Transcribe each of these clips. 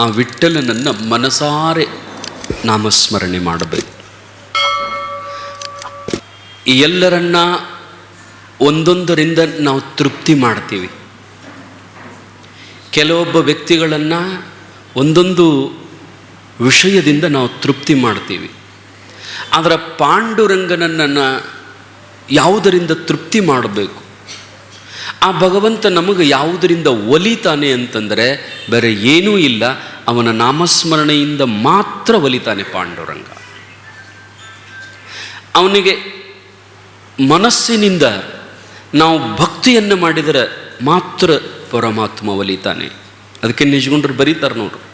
ಆ ವಿಠಲನನ್ನು ಮನಸಾರೆ ನಾಮಸ್ಮರಣೆ ಮಾಡಬೇಕು. ಎಲ್ಲರನ್ನ ಒಂದೊಂದರಿಂದ ನಾವು ತೃಪ್ತಿ ಮಾಡ್ತೀವಿ. ಕೆಲವೊಬ್ಬ ವ್ಯಕ್ತಿಗಳನ್ನು ಒಂದೊಂದು ವಿಷಯದಿಂದ ನಾವು ತೃಪ್ತಿ ಮಾಡ್ತೀವಿ. ಆದರೆ ಪಾಂಡುರಂಗನನ್ನು ಯಾವುದರಿಂದ ತೃಪ್ತಿ ಮಾಡಬೇಕು? ಆ ಭಗವಂತ ನಮಗೆ ಯಾವುದರಿಂದ ಒಲಿತಾನೆ ಅಂತಂದರೆ, ಬೇರೆ ಏನೂ ಇಲ್ಲ. ಅವನ ನಾಮಸ್ಮರಣೆಯಿಂದ ಮಾತ್ರ ಒಲಿತಾನೆ ಪಾಂಡುರಂಗ. ಅವನಿಗೆ ಮನಸ್ಸಿನಿಂದ ನಾವು ಭಕ್ತಿಯನ್ನು ಮಾಡಿದರೆ ಮಾತ್ರ ಪರಮಾತ್ಮ ಒಲಿತಾನೆ. ಅದಕ್ಕೆ ನಿಜಗೊಂಡ್ರು ಬರೀತಾರೆ ನೋಡು.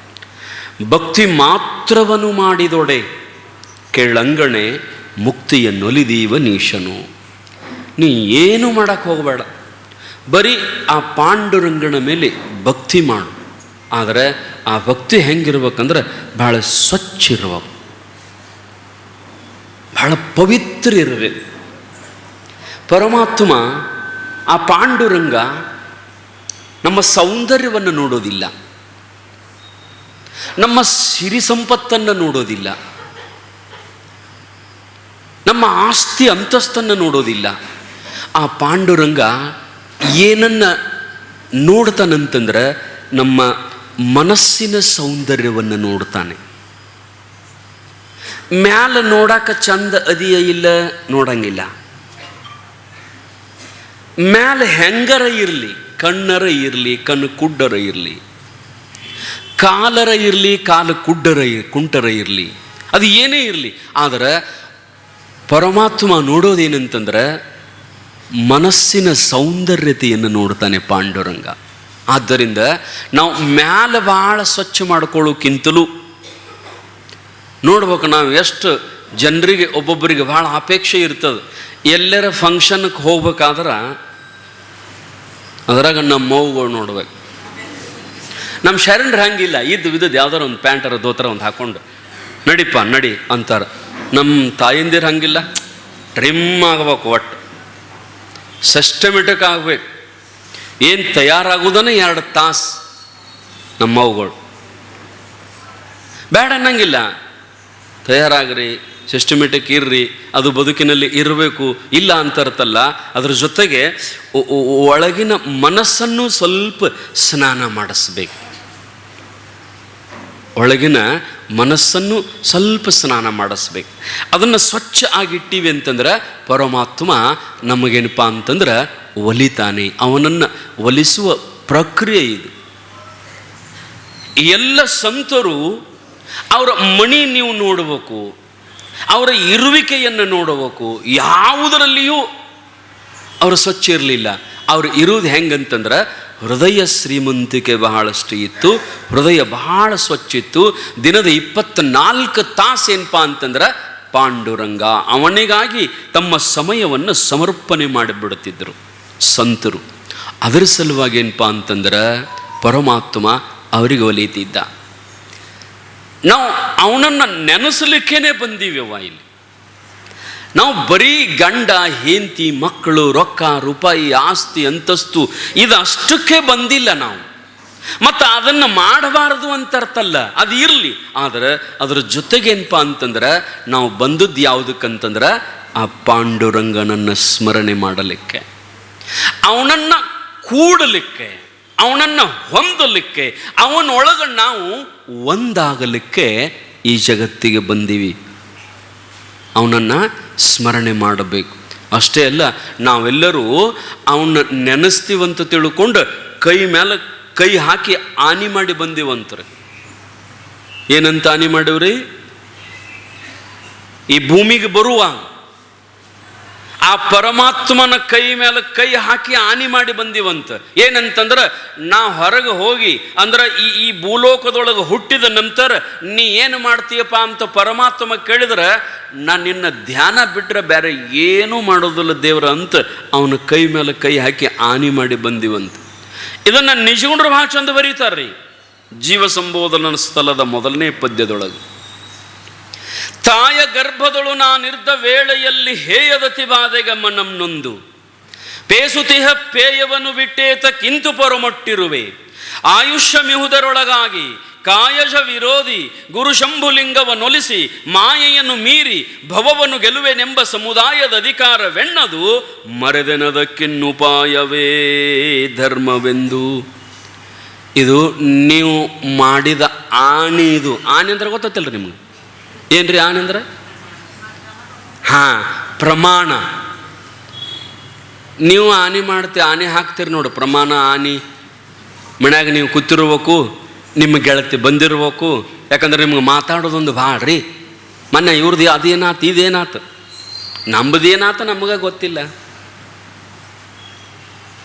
ಭಕ್ತಿ ಮಾತ್ರವನ್ನು ಮಾಡಿದೊಡೆ ಕೆಳಂಗಣೆ ಮುಕ್ತಿಯನ್ನೊಲಿದೀವ ನೀಶನು. ನೀ ಏನು ಮಾಡೋಕ್ಕೆ ಹೋಗಬೇಡ. ಬರೀ ಆ ಪಾಂಡುರಂಗನ ಮೇಲೆ ಭಕ್ತಿ ಮಾಡು. ಆದರೆ ಆ ಭಕ್ತಿ ಹೆಂಗಿರ್ಬೇಕಂದ್ರೆ ಬಹಳ ಸ್ವಚ್ಛ ಇರ್ಬೇಕು. ಬಹಳ ಪವಿತ್ರ ಇರಬೇಕು. ಪರಮಾತ್ಮ ಆ ಪಾಂಡುರಂಗ ನಮ್ಮ ಸೌಂದರ್ಯವನ್ನು ನೋಡೋದಿಲ್ಲ. ನಮ್ಮ ಸಿರಿ ಸಂಪತ್ತನ್ನು ನೋಡೋದಿಲ್ಲ. ನಮ್ಮ ಆಸ್ತಿ ಅಂತಸ್ತನ್ನು ನೋಡೋದಿಲ್ಲ. ಆ ಪಾಂಡುರಂಗ ಏನನ್ನ ನೋಡ್ತಾನಂತಂದ್ರೆ ನಮ್ಮ ಮನಸ್ಸಿನ ಸೌಂದರ್ಯವನ್ನು ನೋಡ್ತಾನೆ. ಮ್ಯಾಲ ನೋಡಾಕ ಚಂದ ಅದಿಯ ಇಲ್ಲ ನೋಡಂಗಿಲ್ಲ. ಮ್ಯಾಲ ಹೆಂಗರ ಇರಲಿ, ಕಣ್ಣರ ಇರಲಿ, ಕಣ್ಣು ಕುಡ್ಡರ ಇರಲಿ, ಕಾಲರ ಇರಲಿ, ಕಾಲು ಕುಡ್ಡರ ಕುಂಟರ ಇರಲಿ, ಅದು ಏನೇ ಇರಲಿ, ಆದರೆ ಪರಮಾತ್ಮ ನೋಡೋದೇನಂತಂದ್ರೆ ಮನಸ್ಸಿನ ಸೌಂದರ್ಯತೆಯನ್ನು ನೋಡ್ತಾನೆ ಪಾಂಡುರಂಗ. ಆದ್ದರಿಂದ ನಾವು ಮ್ಯಾಲ ಭಾಳ ಸ್ವಚ್ಛ ಮಾಡ್ಕೊಳ್ಳೋಕ್ಕಿಂತಲೂ ನೋಡ್ಬೇಕು ನಾವು ಎಷ್ಟು ಜನರಿಗೆ ಒಬ್ಬೊಬ್ಬರಿಗೆ ಭಾಳ ಅಪೇಕ್ಷೆ ಇರ್ತದೆ. ಎಲ್ಲರ ಫಂಕ್ಷನ್ಗೆ ಹೋಗ್ಬೇಕಾದ್ರೆ ಅದ್ರಾಗ ನಮ್ಮ ಮೌಗಳು ನೋಡ್ಬೇಕು. ನಮ್ಮ ಶರಣರು ಹಂಗಿಲ್ಲ, ಇದ್ದು ಇದ್ದದ್ದು ಯಾವ್ದಾರ ಒಂದು ಪ್ಯಾಂಟರ ದೋತರ ಒಂದು ಹಾಕ್ಕೊಂಡು ನಡಿಪ್ಪ ನಡಿ ಅಂತಾರೆ. ನಮ್ಮ ತಾಯಿಂದಿರು ಹಂಗಿಲ್ಲ ಟ್ರಿಮ್ ಆಗಬೇಕು ಒಟ್ಟು. ಸಿಸ್ಟಮೆಟಿಕ್ ಆಗಬೇಕು. ಏನು ತಯಾರಾಗೋದನ್ನು ಎರಡು ತಾಸು ನಮ್ಮವುಗಳು. ಬೇಡ ಅನ್ನಂಗಿಲ್ಲ. ತಯಾರಾಗ್ರಿ ಸಿಸ್ಟಮೆಟಿಕ್ ಇರ್ರಿ, ಅದು ಬದುಕಿನಲ್ಲಿ ಇರಬೇಕು, ಇಲ್ಲ ಅಂತರ್ತಲ್ಲ ಅದ್ರ ಜೊತೆಗೆ ಒಳಗಿನ ಮನಸ್ಸನ್ನು ಸ್ವಲ್ಪ ಸ್ನಾನ ಮಾಡಿಸ್ಬೇಕು. ಒಳಗಿನ ಮನಸ್ಸನ್ನು ಸ್ವಲ್ಪ ಸ್ನಾನ ಮಾಡಿಸ್ಬೇಕು. ಅದನ್ನು ಸ್ವಚ್ಛ ಆಗಿಟ್ಟಿವಿ ಅಂತಂದ್ರೆ ಪರಮಾತ್ಮ ನಮಗೇನಪ್ಪ ಅಂತಂದ್ರೆ ಒಲಿತಾನೆ. ಅವನನ್ನು ಒಲಿಸುವ ಪ್ರಕ್ರಿಯೆ ಇದು. ಎಲ್ಲ ಸಂತರು ಅವರ ಮಣಿ ನೀವು ನೋಡಬೇಕು. ಅವರ ಇರುವಿಕೆಯನ್ನು ನೋಡಬೇಕು. ಯಾವುದರಲ್ಲಿಯೂ ಅವರು ಸ್ವಚ್ಛ ಇರಲಿಲ್ಲ. ಅವರು ಇರುವುದು ಹೆಂಗಂತಂದ್ರೆ ಹೃದಯ ಶ್ರೀಮಂತಿಕೆ ಬಹಳಷ್ಟು ಇತ್ತು, ಹೃದಯ ಬಹಳ ಸ್ವಚ್ಛಿತ್ತು ದಿನದ ಇಪ್ಪತ್ನಾಲ್ಕು ತಾಸು ಏನಪ್ಪ ಅಂತಂದ್ರೆ ಪಾಂಡುರಂಗ. ಅವನಿಗಾಗಿ ತಮ್ಮ ಸಮಯವನ್ನು ಸಮರ್ಪಣೆ ಮಾಡಿಬಿಡುತ್ತಿದ್ದರು ಸಂತರು. ಅದರ ಸಲುವಾಗಿ ಏನಪ್ಪ ಅಂತಂದ್ರೆ ಪರಮಾತ್ಮ ಅವರಿಗೆ ಒಲಿತಿದ್ದ. ನಾವು ಅವನನ್ನು ನೆನೆಸಲಿಕ್ಕೇನೆ ಬಂದೀವಿ ಇಲ್ಲಿ. ನಾವು ಬರೀ ಗಂಡ, ಹೆಂಡತಿ, ಮಕ್ಕಳು, ರೊಕ್ಕ, ರೂಪಾಯಿ, ಆಸ್ತಿ, ಅಂತಸ್ತು ಇದಷ್ಟಕ್ಕೆ ಬಂದಿಲ್ಲ ನಾವು. ಮತ್ತು ಅದನ್ನು ಮಾಡಬಾರದು ಅಂತ ಅರ್ಥಲ್ಲ ಅದು ಇರಲಿ. ಆದರೆ ಅದರ ಜೊತೆಗೇನಪ್ಪ ಅಂತಂದ್ರೆ ನಾವು ಬಂದದ್ದು ಯಾವುದಕ್ಕಂತಂದ್ರೆ ಆ ಪಾಂಡುರಂಗನನ್ನು ಸ್ಮರಣೆ ಮಾಡಲಿಕ್ಕೆ, ಅವನನ್ನು ಕೂಡಲಿಕ್ಕೆ, ಅವನನ್ನು ಹೊಂದಲಿಕ್ಕೆ, ಅವನೊಳಗೆ ನಾವು ಒಂದಾಗಲಿಕ್ಕೆ ಈ ಜಗತ್ತಿಗೆ ಬಂದೀವಿ. ಅವನನ್ನು ಸ್ಮರಣೆ ಮಾಡಬೇಕು. ಅಷ್ಟೇ ಅಲ್ಲ, ನಾವೆಲ್ಲರೂ ಅವನ್ನ ನೆನೆಸ್ತೀವಂತ ತಿಳ್ಕೊಂಡು ಕೈ ಮೇಲೆ ಕೈ ಹಾಕಿ ಆನಿ ಮಾಡಿ ಬಂದೀವಂತಾರೆ ಏನಂತ ಆನಿ ಮಾಡಿವ್ರಿ? ಈ ಭೂಮಿಗೆ ಬರುವಾಗ ಆ ಪರಮಾತ್ಮನ ಕೈ ಮೇಲೆ ಕೈ ಹಾಕಿ ಹಾನಿ ಮಾಡಿ ಬಂದಿವಂತ. ಏನಂತಂದ್ರೆ ನಾ ಹೊರಗೆ ಹೋಗಿ ಅಂದ್ರೆ ಈ ಈ ಭೂಲೋಕದೊಳಗೆ ಹುಟ್ಟಿದ ನಂತರ ನೀ ಏನು ಮಾಡ್ತೀಯಪ್ಪ ಅಂತ ಪರಮಾತ್ಮ ಕೇಳಿದ್ರೆ ನಾನು ನಿನ್ನ ಧ್ಯಾನ ಬಿಟ್ಟರೆ ಬೇರೆ ಏನೂ ಮಾಡೋದಿಲ್ಲ ದೇವ್ರ ಅಂತ ಅವನ ಕೈ ಮೇಲೆ ಕೈ ಹಾಕಿ ಹಾನಿ ಮಾಡಿ ಬಂದಿವಂತ. ಇದನ್ನು ನಿಜಗುಂಡ್ರ ಭಾಳ ಚಂದ ಬರೀತಾರ್ರಿ. ಜೀವ ಸಂಬೋಧನ ಸ್ಥಳದ ಮೊದಲನೇ ಪದ್ಯದೊಳಗೆ. ತಾಯ ಗರ್ಭದೊಳು ನಾನಿರ್ದ ವೇಳೆಯಲ್ಲಿ ಹೇಯದತಿ ಬಾಧೆಗ ಮನಂ ನೊಂದು. ಪೇಸುತಿಹ ಪೇಯವನು ಬಿಟ್ಟೇತ ಕಿಂತು ಪೊರಮೊಟ್ಟಿರುವೆ. ಆಯುಷ್ಯ ಮಿಹುದರೊಳಗಾಗಿ ಕಾಯಜ ವಿರೋಧಿ ಗುರು ಶಂಭುಲಿಂಗವನ್ನೊಲಿಸಿ ಮಾಯೆಯನ್ನು ಮೀರಿ ಭವವನ್ನು ಗೆಲುವೆನೆಂಬ ಸಮುದಾಯದ ಅಧಿಕಾರವೆನ್ನದು ಮರೆದೆನದಕ್ಕಿನ್ನುಪಾಯವೇ ಧರ್ಮವೆಂದು. ಇದು ನೀವು ಮಾಡಿದ ಆಣಿ ಇದು. ಆನೆ ಅಂದ್ರೆ ಗೊತ್ತತ್ತಿಲ್ಲ ನಿಮ್ಗೆ? ಏನ್ರಿ ಆನಂದ್ರ ಅಂದ್ರೆ? ಹಾಂ, ಪ್ರಮಾಣ. ನೀವು ಆನೆ ಮಾಡ್ತೀವಿ ಆನೆ ಹಾಕ್ತೀರಿ ನೋಡು, ಪ್ರಮಾಣ ಆನೆ ಮನ್ಯಾಗ ನೀವು ಕೂತಿರ್ಬೇಕು, ನಿಮ್ಮ ಗೆಳತಿ ಬಂದಿರ್ಬೇಕು. ಯಾಕಂದ್ರೆ ನಿಮ್ಗೆ ಮಾತಾಡೋದೊಂದು ಭಾಳ ರೀ. ಮೊನ್ನೆ ಇವ್ರದ್ದು ಅದೇನಾತು, ಇದೇನಾತು? ನಂಬದೇನಾತ ನಮಗೆ ಗೊತ್ತಿಲ್ಲ.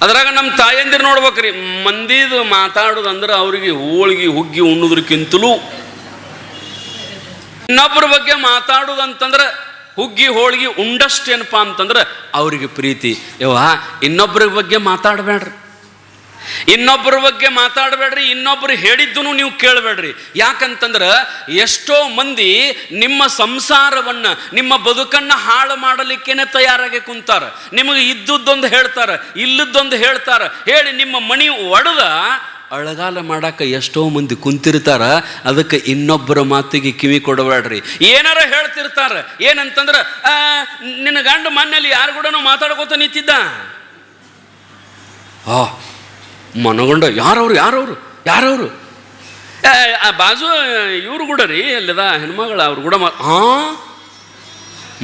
ಅದ್ರಾಗ ನಮ್ಮ ತಾಯಂದಿರು ನೋಡ್ಬೇಕ್ರಿ, ಮಂದಿದು ಮಾತಾಡೋದಂದ್ರೆ ಅವ್ರಿಗೆ ಹೋಳಿಗೆ, ಹುಗ್ಗಿ ಉಣ್ಣೋದ್ರಕ್ಕಿಂತಲೂ ಇನ್ನೊಬ್ಬರ ಬಗ್ಗೆ ಮಾತಾಡುದಂತಂದ್ರೆ ಹುಗ್ಗಿ ಹೋಳಿಗೆ ಉಂಡಷ್ಟೇನಪ್ಪ ಅಂತಂದ್ರೆ ಅವ್ರಿಗೆ ಪ್ರೀತಿ. ಯವ್ವ, ಇನ್ನೊಬ್ಬರ ಬಗ್ಗೆ ಮಾತಾಡಬೇಡ್ರಿ. ಇನ್ನೊಬ್ಬರ ಬಗ್ಗೆ ಮಾತಾಡಬೇಡ್ರಿ ಇನ್ನೊಬ್ರು ಹೇಳಿದ್ದನ್ನು ನೀವು ಕೇಳಬೇಡ್ರಿ. ಯಾಕಂತಂದ್ರೆ ಎಷ್ಟೋ ಮಂದಿ ನಿಮ್ಮ ಸಂಸಾರವನ್ನ, ನಿಮ್ಮ ಬದುಕನ್ನ ಹಾಳು ಮಾಡಲಿಕ್ಕೇನೆ ತಯಾರಾಗಿ ಕುಂತಾರ. ನಿಮಗೆ ಇದ್ದುದೊಂದು ಹೇಳ್ತಾರ, ಇಲ್ಲದ್ದೊಂದು ಹೇಳ್ತಾರ. ಹೇಳಿ ನಿಮ್ಮ ಮಣಿ ಒಡೆದ ಅಳಗಾಲ ಮಾಡಕ್ಕೆ ಎಷ್ಟೋ ಮಂದಿ ಕುಂತಿರ್ತಾರ, ಅದಕ್ಕೆ ಇನ್ನೊಬ್ಬರ ಮಾತಿಗೆ ಕಿವಿ ಕೊಡಬೇಡ್ರಿ ಏನಾರ ಹೇಳ್ತಿರ್ತಾರ, ಏನಂತಂದ್ರ ನಿನ್ನ ಗಂಡ ಮನೆಯಲ್ಲಿ ಯಾರು ಕೂಡ ಮಾತಾಡ್ಕೋತ ನಿಂತಿದ್ದ? ಆ, ಮನಗೊಂಡ, ಯಾರವ್ರು ಯಾರವ್ರು ಯಾರವ್ರು? ಆ ಬಾಜು, ಇವ್ರು ಕೂಡ ರೀ, ಅಲ್ಲದ ಹೆಣ್ಮಗಳ, ಅವ್ರು ಕೂಡ ಹಾಂ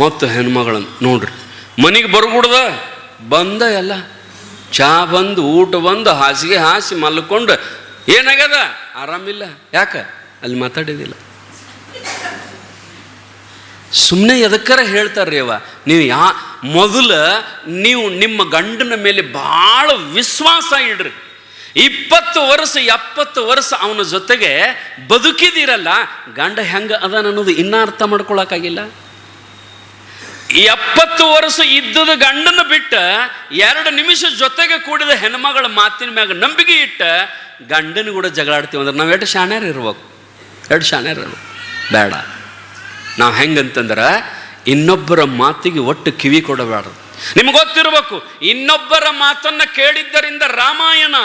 ಮತ್ತು ಹೆಣ್ಮಗಳನ್ನು ನೋಡ್ರಿ, ಮನೆಗೆ ಬರ್ಬಿಡ್ದ? ಬಂದ ಎಲ್ಲ. ಚಾ ಬಂದು, ಊಟ ಬಂದು, ಹಾಸಿಗೆ ಹಾಸಿ ಮಲ್ಕೊಂಡು ಏನಾಗ್ಯದ? ಆರಾಮಿಲ್ಲ. ಯಾಕೆ? ಅಲ್ಲಿ ಮಾತಾಡಿದಿಲ್ಲ. ಸುಮ್ಮನೆ ಎದಕ್ಕರ ಹೇಳ್ತಾರ್ರಿ ಅವ. ನೀವು ಯಾ, ಮೊದಲು ನೀವು ನಿಮ್ಮ ಗಂಡನ ಮೇಲೆ ಭಾಳ ವಿಶ್ವಾಸ ಇಡ್ರಿ. ಇಪ್ಪತ್ತು ವರ್ಷ, ಎಪ್ಪತ್ತು ವರ್ಷ ಅವನ ಜೊತೆಗೆ ಬದುಕಿದಿರಲ್ಲ ಗಂಡ ಹೆಂಗ ಅದನ್ನೋದು ಇನ್ನೂ ಅರ್ಥ ಮಾಡ್ಕೊಳಕ್ಕಾಗಿಲ್ಲ. ಎಪ್ಪತ್ತು ವರ್ಷ ಇದ್ದದ ಗಂಡನ ಬಿಟ್ಟು ಎರಡು ನಿಮಿಷ ಜೊತೆಗೆ ಕೂಡಿದ ಹೆಣ್ಮಗಳ ಮಾತಿನ ಮ್ಯಾಗ ನಂಬಿಕೆ ಇಟ್ಟ ಗಂಡನ ಕೂಡ ಜಗಳಾಡ್ತೀವಿ ಅಂದ್ರೆ ನಾವು ಎರಡು ಶಾಣ್ಯಾರ ಇರ್ಬೇಕು. ಎರಡು ಶಾಣ್ಯಾರ ಇರ್ಬೇಕು. ಬೇಡ. ನಾವು ಹೆಂಗಂತಂದ್ರೆ ಇನ್ನೊಬ್ಬರ ಮಾತಿಗೆ ಒಟ್ಟು ಕಿವಿ ಕೊಡಬಾರ್ದು. ನಿಮ್ಗೆ ಗೊತ್ತಿರಬೇಕು, ಇನ್ನೊಬ್ಬರ ಮಾತನ್ನ ಕೇಳಿದ್ದರಿಂದ ರಾಮಾಯಣ.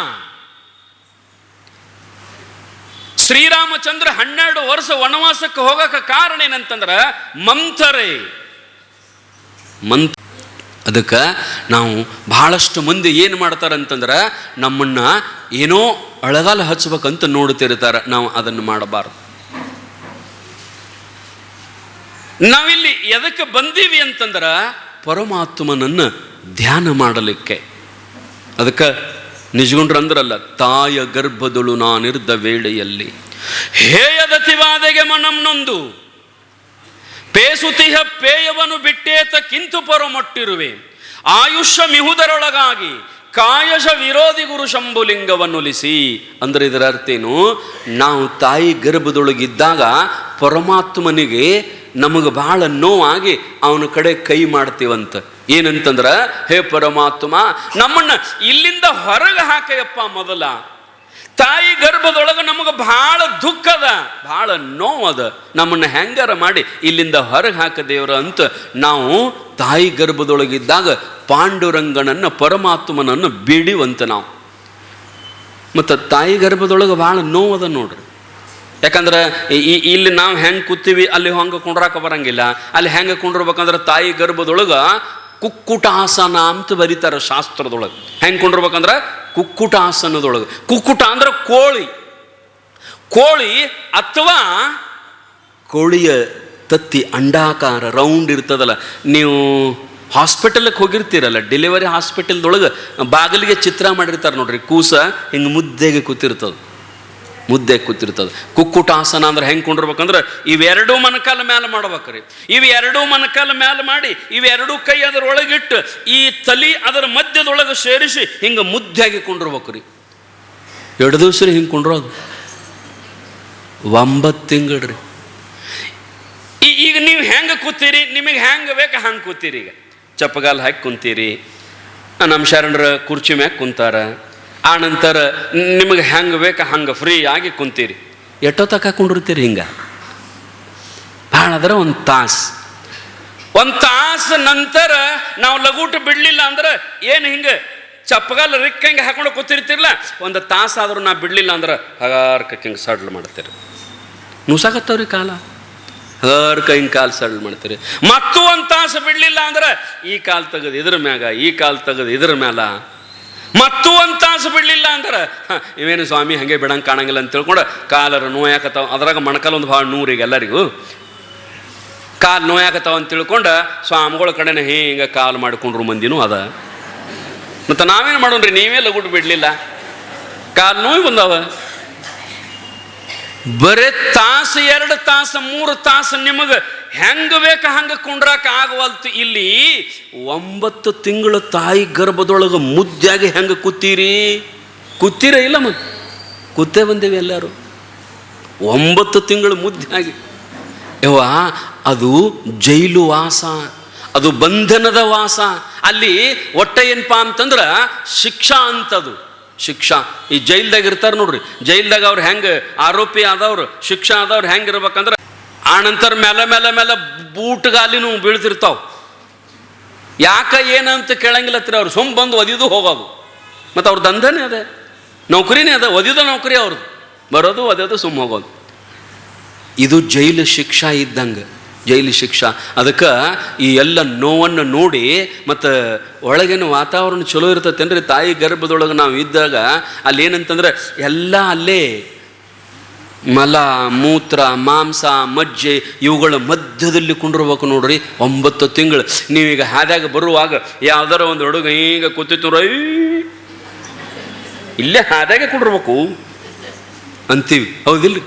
ಶ್ರೀರಾಮಚಂದ್ರ ಹನ್ನೆರಡು ವರ್ಷ ವನವಾಸಕ್ಕೆ ಹೋಗಕ್ಕೆ ಕಾರಣ ಏನಂತಂದ್ರೆ ಮಂಥರೆ. ಮಂತ್ ಅದಕ್ಕೆ ನಾವು ಬಹಳಷ್ಟು ಮಂದಿ ಏನು ಮಾಡ್ತಾರೆ ಅಂತಂದ್ರೆ ನಮ್ಮನ್ನ ಏನೋ ಅಳಗಾಲ ಹಚ್ಬೇಕಂತ ನೋಡ್ತಿರ್ತಾರೆ. ನಾವು ಅದನ್ನು ಮಾಡಬಾರ್ದು. ನಾವಿಲ್ಲಿ ಎದಕ್ಕೆ ಬಂದೀವಿ ಅಂತಂದ್ರೆ ಪರಮಾತ್ಮನನ್ನು ಧ್ಯಾನ ಮಾಡಲಿಕ್ಕೆ. ಅದಕ್ಕೆ ನಿಜಗೊಂಡ್ರು ಅಂದ್ರಲ್ಲ, ತಾಯ ಗರ್ಭದಳು ನಾನಿರ್ದ ವೇಳೆಯಲ್ಲಿ. ಹೇಯದತಿವಾದೆಗೆ ಮನಂನೊಂದು ಪೇಸುತಿಹ ಪೇಯವನ್ನು ಬಿಟ್ಟೇತ ಕಿಂತು ಪರಮೊಟ್ಟಿರುವೆ. ಆಯುಷ್ಯ ಮಿಹುದರೊಳಗಾಗಿ ಕಾಯಶ ವಿರೋಧಿ ಗುರು ಶಂಭುಲಿಂಗವನ್ನುಲಿಸಿ. ಅಂದ್ರೆ ಇದರ ಅರ್ಥ ಏನು? ನಾವು ತಾಯಿ ಗರ್ಭದೊಳಗಿದ್ದಾಗ ಪರಮಾತ್ಮನಿಗೆ ನಮಗೆ ಬಹಳ ನೋವಾಗಿ ಅವನ ಕಡೆ ಕೈ ಮಾಡ್ತೀವಂತ. ಏನಂತಂದ್ರ, ಹೇ ಪರಮಾತ್ಮ, ನಮ್ಮನ್ನ ಇಲ್ಲಿಂದ ಹೊರಗೆ ಹಾಕಯಪ್ಪ ಮೊದಲ. ತಾಯಿ ಗರ್ಭದೊಳಗೆ ನಮಗೆ ಬಹಳ ದುಃಖದ ಬಹಳ ನೋವದ ನಮ್ಮನ್ನು ಹೆಂಗಾರ ಮಾಡಿ ಇಲ್ಲಿಂದ ಹೊರಗೆ ಹಾಕ ದೇವ್ರ ಅಂತ ನಾವು ತಾಯಿ ಗರ್ಭದೊಳಗಿದ್ದಾಗ ಪಾಂಡುರಂಗನನ್ನು ಪರಮಾತ್ಮನನ್ನು ಬಿಡಿವಂತ ನಾವು. ಮತ್ತು ತಾಯಿ ಗರ್ಭದೊಳಗೆ ಭಾಳ ನೋವದ ನೋಡ್ರಿ. ಯಾಕಂದ್ರೆ ಈ- ಇಲ್ಲಿ ನಾವು ಹೆಂಗೆ ಕೂತೀವಿ, ಅಲ್ಲಿ ಹಂಗೆ ಕುಂಡ್ರಾಕ ಬರಂಗಿಲ್ಲ. ಅಲ್ಲಿ ಹೆಂಗೆ ಕುಂಡ್ರಬೇಕಂದ್ರೆ ತಾಯಿ ಗರ್ಭದೊಳಗೆ ಕುಕ್ಕುಟಾಸನ ಅಂತ ಬರೀತಾರೆ ಶಾಸ್ತ್ರದೊಳಗೆ. ಹೆಂಗೆ ಕುಂಡ್ರಬೇಕಂದ್ರೆ ಕುಕ್ಕುಟಾಸನದೊಳಗೆ ಕುಕ್ಕುಟ ಅಂದ್ರೆ ಕೋಳಿ. ಕೋಳಿ ಅಥವಾ ಕೋಳಿಯ ತತ್ತಿ ಅಂಡಾಕಾರ ರೌಂಡ್ ಇರ್ತದಲ್ಲ. ನೀವು ಹಾಸ್ಪಿಟಲ್ಗೆ ಹೋಗಿರ್ತೀರಲ್ಲ ಡೆಲಿವರಿ ಹಾಸ್ಪಿಟಲ್ದೊಳಗೆ ಬಾಗಿಲಿಗೆ ಚಿತ್ರ ಮಾಡಿರ್ತಾರೆ ನೋಡ್ರಿ, ಕೂಸ ಹಿಂಗೆ ಮುದ್ದೆಗೆ ಕೂತಿರ್ತದೆ. ಮುದ್ದೆ ಕೂತಿರ್ತದೆ. ಕುಕ್ಕುಟಾಸನ ಅಂದ್ರೆ ಹೆಂಗೆ ಕೊಂಡಿರ್ಬೇಕಂದ್ರೆ, ಇವೆರಡೂ ಮನಕಾಲ ಮ್ಯಾಲ ಮಾಡ್ಬೇಕ್ರಿ. ಇವೆರಡೂ ಮನಕಾಲ ಮ್ಯಾಲ ಮಾಡಿ, ಇವೆರಡೂ ಕೈ ಅದರೊಳಗಿಟ್ಟು, ಈ ತಲಿ ಅದರ ಮಧ್ಯದೊಳಗೆ ಸೇರಿಸಿ ಹಿಂಗೆ ಮುದ್ದೆಯಾಗಿ ರೀ ಎರಡು ದಿವಸ ಹಿಂಗೆ ಕುಂಡ್ರೋದು. ಒಂಬತ್ತು ತಿಂಗಳು ಈ- ಈಗ ನೀವು ಹೆಂಗೆ ಕೂತೀರಿ, ನಿಮಗೆ ಹೆಂಗೆ ಬೇಕು ಹಂಗೆ ಕೂತೀರಿ ಈಗ. ಚಪ್ಪಗಾಲ್ ಹಾಕಿ ಕುಂತೀರಿ. ನಮ್ಮ ಶರಣರ ಕುರ್ಚಿ ಮ್ಯಾಗ ಕುಂತಾರ. ಆ ನಂತರ ನಿಮಗೆ ಹೆಂಗೆ ಬೇಕು ಹಂಗೆ ಫ್ರೀ ಆಗಿ ಕುಂತೀರಿ. ಎಷ್ಟೋ ತಕ ಕುಂಡಿರ್ತೀರಿ ಹಿಂಗೆ. ಭಾಳ ಅಂದ್ರೆ ಒಂದು ತಾಸು. ಒಂದು ತಾಸು ನಂತರ ನಾವು ಲಗೂಟ ಬಿಡಲಿಲ್ಲ ಅಂದ್ರೆ ಏನು ಹಿಂಗೆ ಚಪ್ಪಗಾಲ ರಿಕ್ಕ ಹಿಂಗೆ ಹಾಕೊಂಡು ಕೂತಿರ್ತಿರ್ಲ? ಒಂದು ತಾಸಾದರೂ ನಾ ಬಿಡಲಿಲ್ಲ ಅಂದ್ರೆ ಹಗಾರ್ಕ ಹಿಂಗೆ ಸಡ್ಲ್ ಮಾಡ್ತೀರಿ. ನುಸಾಕತ್ತವ್ರಿ ಕಾಲ. ಹರ್ಕ ಹಿಂಗೆ ಕಾಲು ಸಡ್ಲ್ ಮಾಡ್ತೀರಿ. ಮತ್ತು ಒಂದು ತಾಸು ಬಿಡಲಿಲ್ಲ ಅಂದ್ರೆ ಈ ಕಾಲು ತೆಗೆದು ಇದ್ರ ಮ್ಯಾಗ, ಈ ಕಾಲು ತೆಗೆದು ಇದ್ರ ಮ್ಯಾಲ ಮತ್ತು ಒಂದು ತಾಸು ಬಿಡಲಿಲ್ಲ ಅಂದ್ರೆ ಇವೇನು ಸ್ವಾಮಿ ಹಾಗೆ ಬಿಡಂಗೆ ಕಾಣಂಗಿಲ್ಲ ಅಂತ ತಿಳ್ಕೊಂಡು ಕಾಲರ ನೋಯಾಕತ್ತಾವ. ಅದ್ರಾಗ ಮಣಕಲ್ ಒಂದು ಭಾಳ ನೂರಿಗೆ ಎಲ್ಲರಿಗೂ. ಕಾಲು ನೋಯಾಕತ್ತಾವ ಅಂತ ತಿಳ್ಕೊಂಡು ಸ್ವಾಮಿಗಳ ಕಡೆನೇ ಹಿಂಗೆ ಕಾಲು ಮಾಡಿಕೊಂಡ್ರು ಮಂದಿನೂ ಅದ. ಮತ್ತು ನಾವೇನು ಮಾಡೋಣ್ರಿ? ನೀವೇ ಲಗುಟ್ ಬಿಡಲಿಲ್ಲ. ಕಾಲು ನೋವು ಬಂದಾವ. ಬರೇ ತಾಸು, ಎರಡು ತಾಸು, ಮೂರು ತಾಸು ನಿಮಗೆ ಹೆಂಗೆ ಬೇಕು ಹಂಗೆ ಕುಂಡ್ರಾಕ ಆಗವಲ್ತು ಇಲ್ಲಿ ಒಂಬತ್ತು ತಿಂಗಳು ತಾಯಿ ಗರ್ಭದೊಳಗೆ ಮುದ್ದಾಗಿ ಹೆಂಗೆ ಕೂತೀರಿ? ಕೂತೀರ ಇಲ್ಲ ಮತ್ತೆ ಕೂತೇ ಬಂದೇವಿ ಎಲ್ಲರೂ. ಒಂಬತ್ತು ತಿಂಗಳು ಮುದ್ದಾಗಿ. ಯವ್ವ, ಅದು ಜೈಲು ವಾಸ, ಅದು ಬಂಧನದ ವಾಸ. ಅಲ್ಲಿ ಒಟ್ಟ ಏನಪ್ಪಾ ಅಂತಂದ್ರೆ ಶಿಕ್ಷಾ ಅಂತದು. ಶಿಕ್ಷಾ. ಈ ಜೈಲ್ದಾಗ ಇರ್ತಾರೆ ನೋಡ್ರಿ. ಜೈಲ್ದಾಗ ಅವ್ರು ಹೆಂಗೆ ಆರೋಪಿ ಆದವ್ರು, ಶಿಕ್ಷಾ ಆದವ್ರು ಹೆಂಗೆ ಇರ್ಬೇಕಂದ್ರೆ ಆನಂತರ ಮೇಲೆ ಮೇಲೆ ಮೇಲೆ ಬೂಟ್ಗಾಲಿನೂ ಬೀಳ್ತಿರ್ತಾವ. ಯಾಕ ಏನಂತ ಕೇಳಂಗಿಲ್ಲತ್ರಿ ಅವ್ರು. ಸುಮ್ ಬಂದು ಒದಿದು ಹೋಗೋದು. ಮತ್ತು ಅವ್ರ ದಂಧನೇ ಅದೇ. ನೌಕರಿನೇ ಅದ. ಒದಿದ ನೌಕರಿ ಅವ್ರದ್ದು ಬರೋದು ಒದೋದು ಸುಮ್ಮ ಹೋಗೋದು. ಇದು ಜೈಲು ಶಿಕ್ಷಾ ಇದ್ದಂಗೆ. ಜೈಲು ಶಿಕ್ಷಾ. ಅದಕ್ಕೆ ಈ ಎಲ್ಲ ನೋವನ್ನು ನೋಡಿ ಮತ್ತು ಒಳಗಿನ ವಾತಾವರಣ ಚಲೋ ಇರ್ತೈತೇನ್ರಿ ತಾಯಿ ಗರ್ಭದೊಳಗೆ ನಾವು ಇದ್ದಾಗ ಅಲ್ಲಿ ಏನಂತಂದ್ರೆ ಎಲ್ಲ ಅಲ್ಲೇ ಮಲ, ಮೂತ್ರ, ಮಾಂಸ, ಮಜ್ಜೆ ಇವುಗಳ ಮಧ್ಯದಲ್ಲಿ ಕುಂಡಿರ್ಬೇಕು ನೋಡ್ರಿ ಒಂಬತ್ತು ತಿಂಗಳು. ನೀವೀಗ ಹಾದ್ಯಾಗ ಬರುವಾಗ ಯಾವ್ದಾರ ಒಂದು ಹುಡುಗ ಈಗ ಕೂತಿತ್ತು, ರೈ, ಇಲ್ಲೇ ಹಾದ್ಯಾಗೆ ಕುಂಡಿರ್ಬೇಕು? ಅಂತೀವಿ. ಹೌದಿಲ್ರಿ?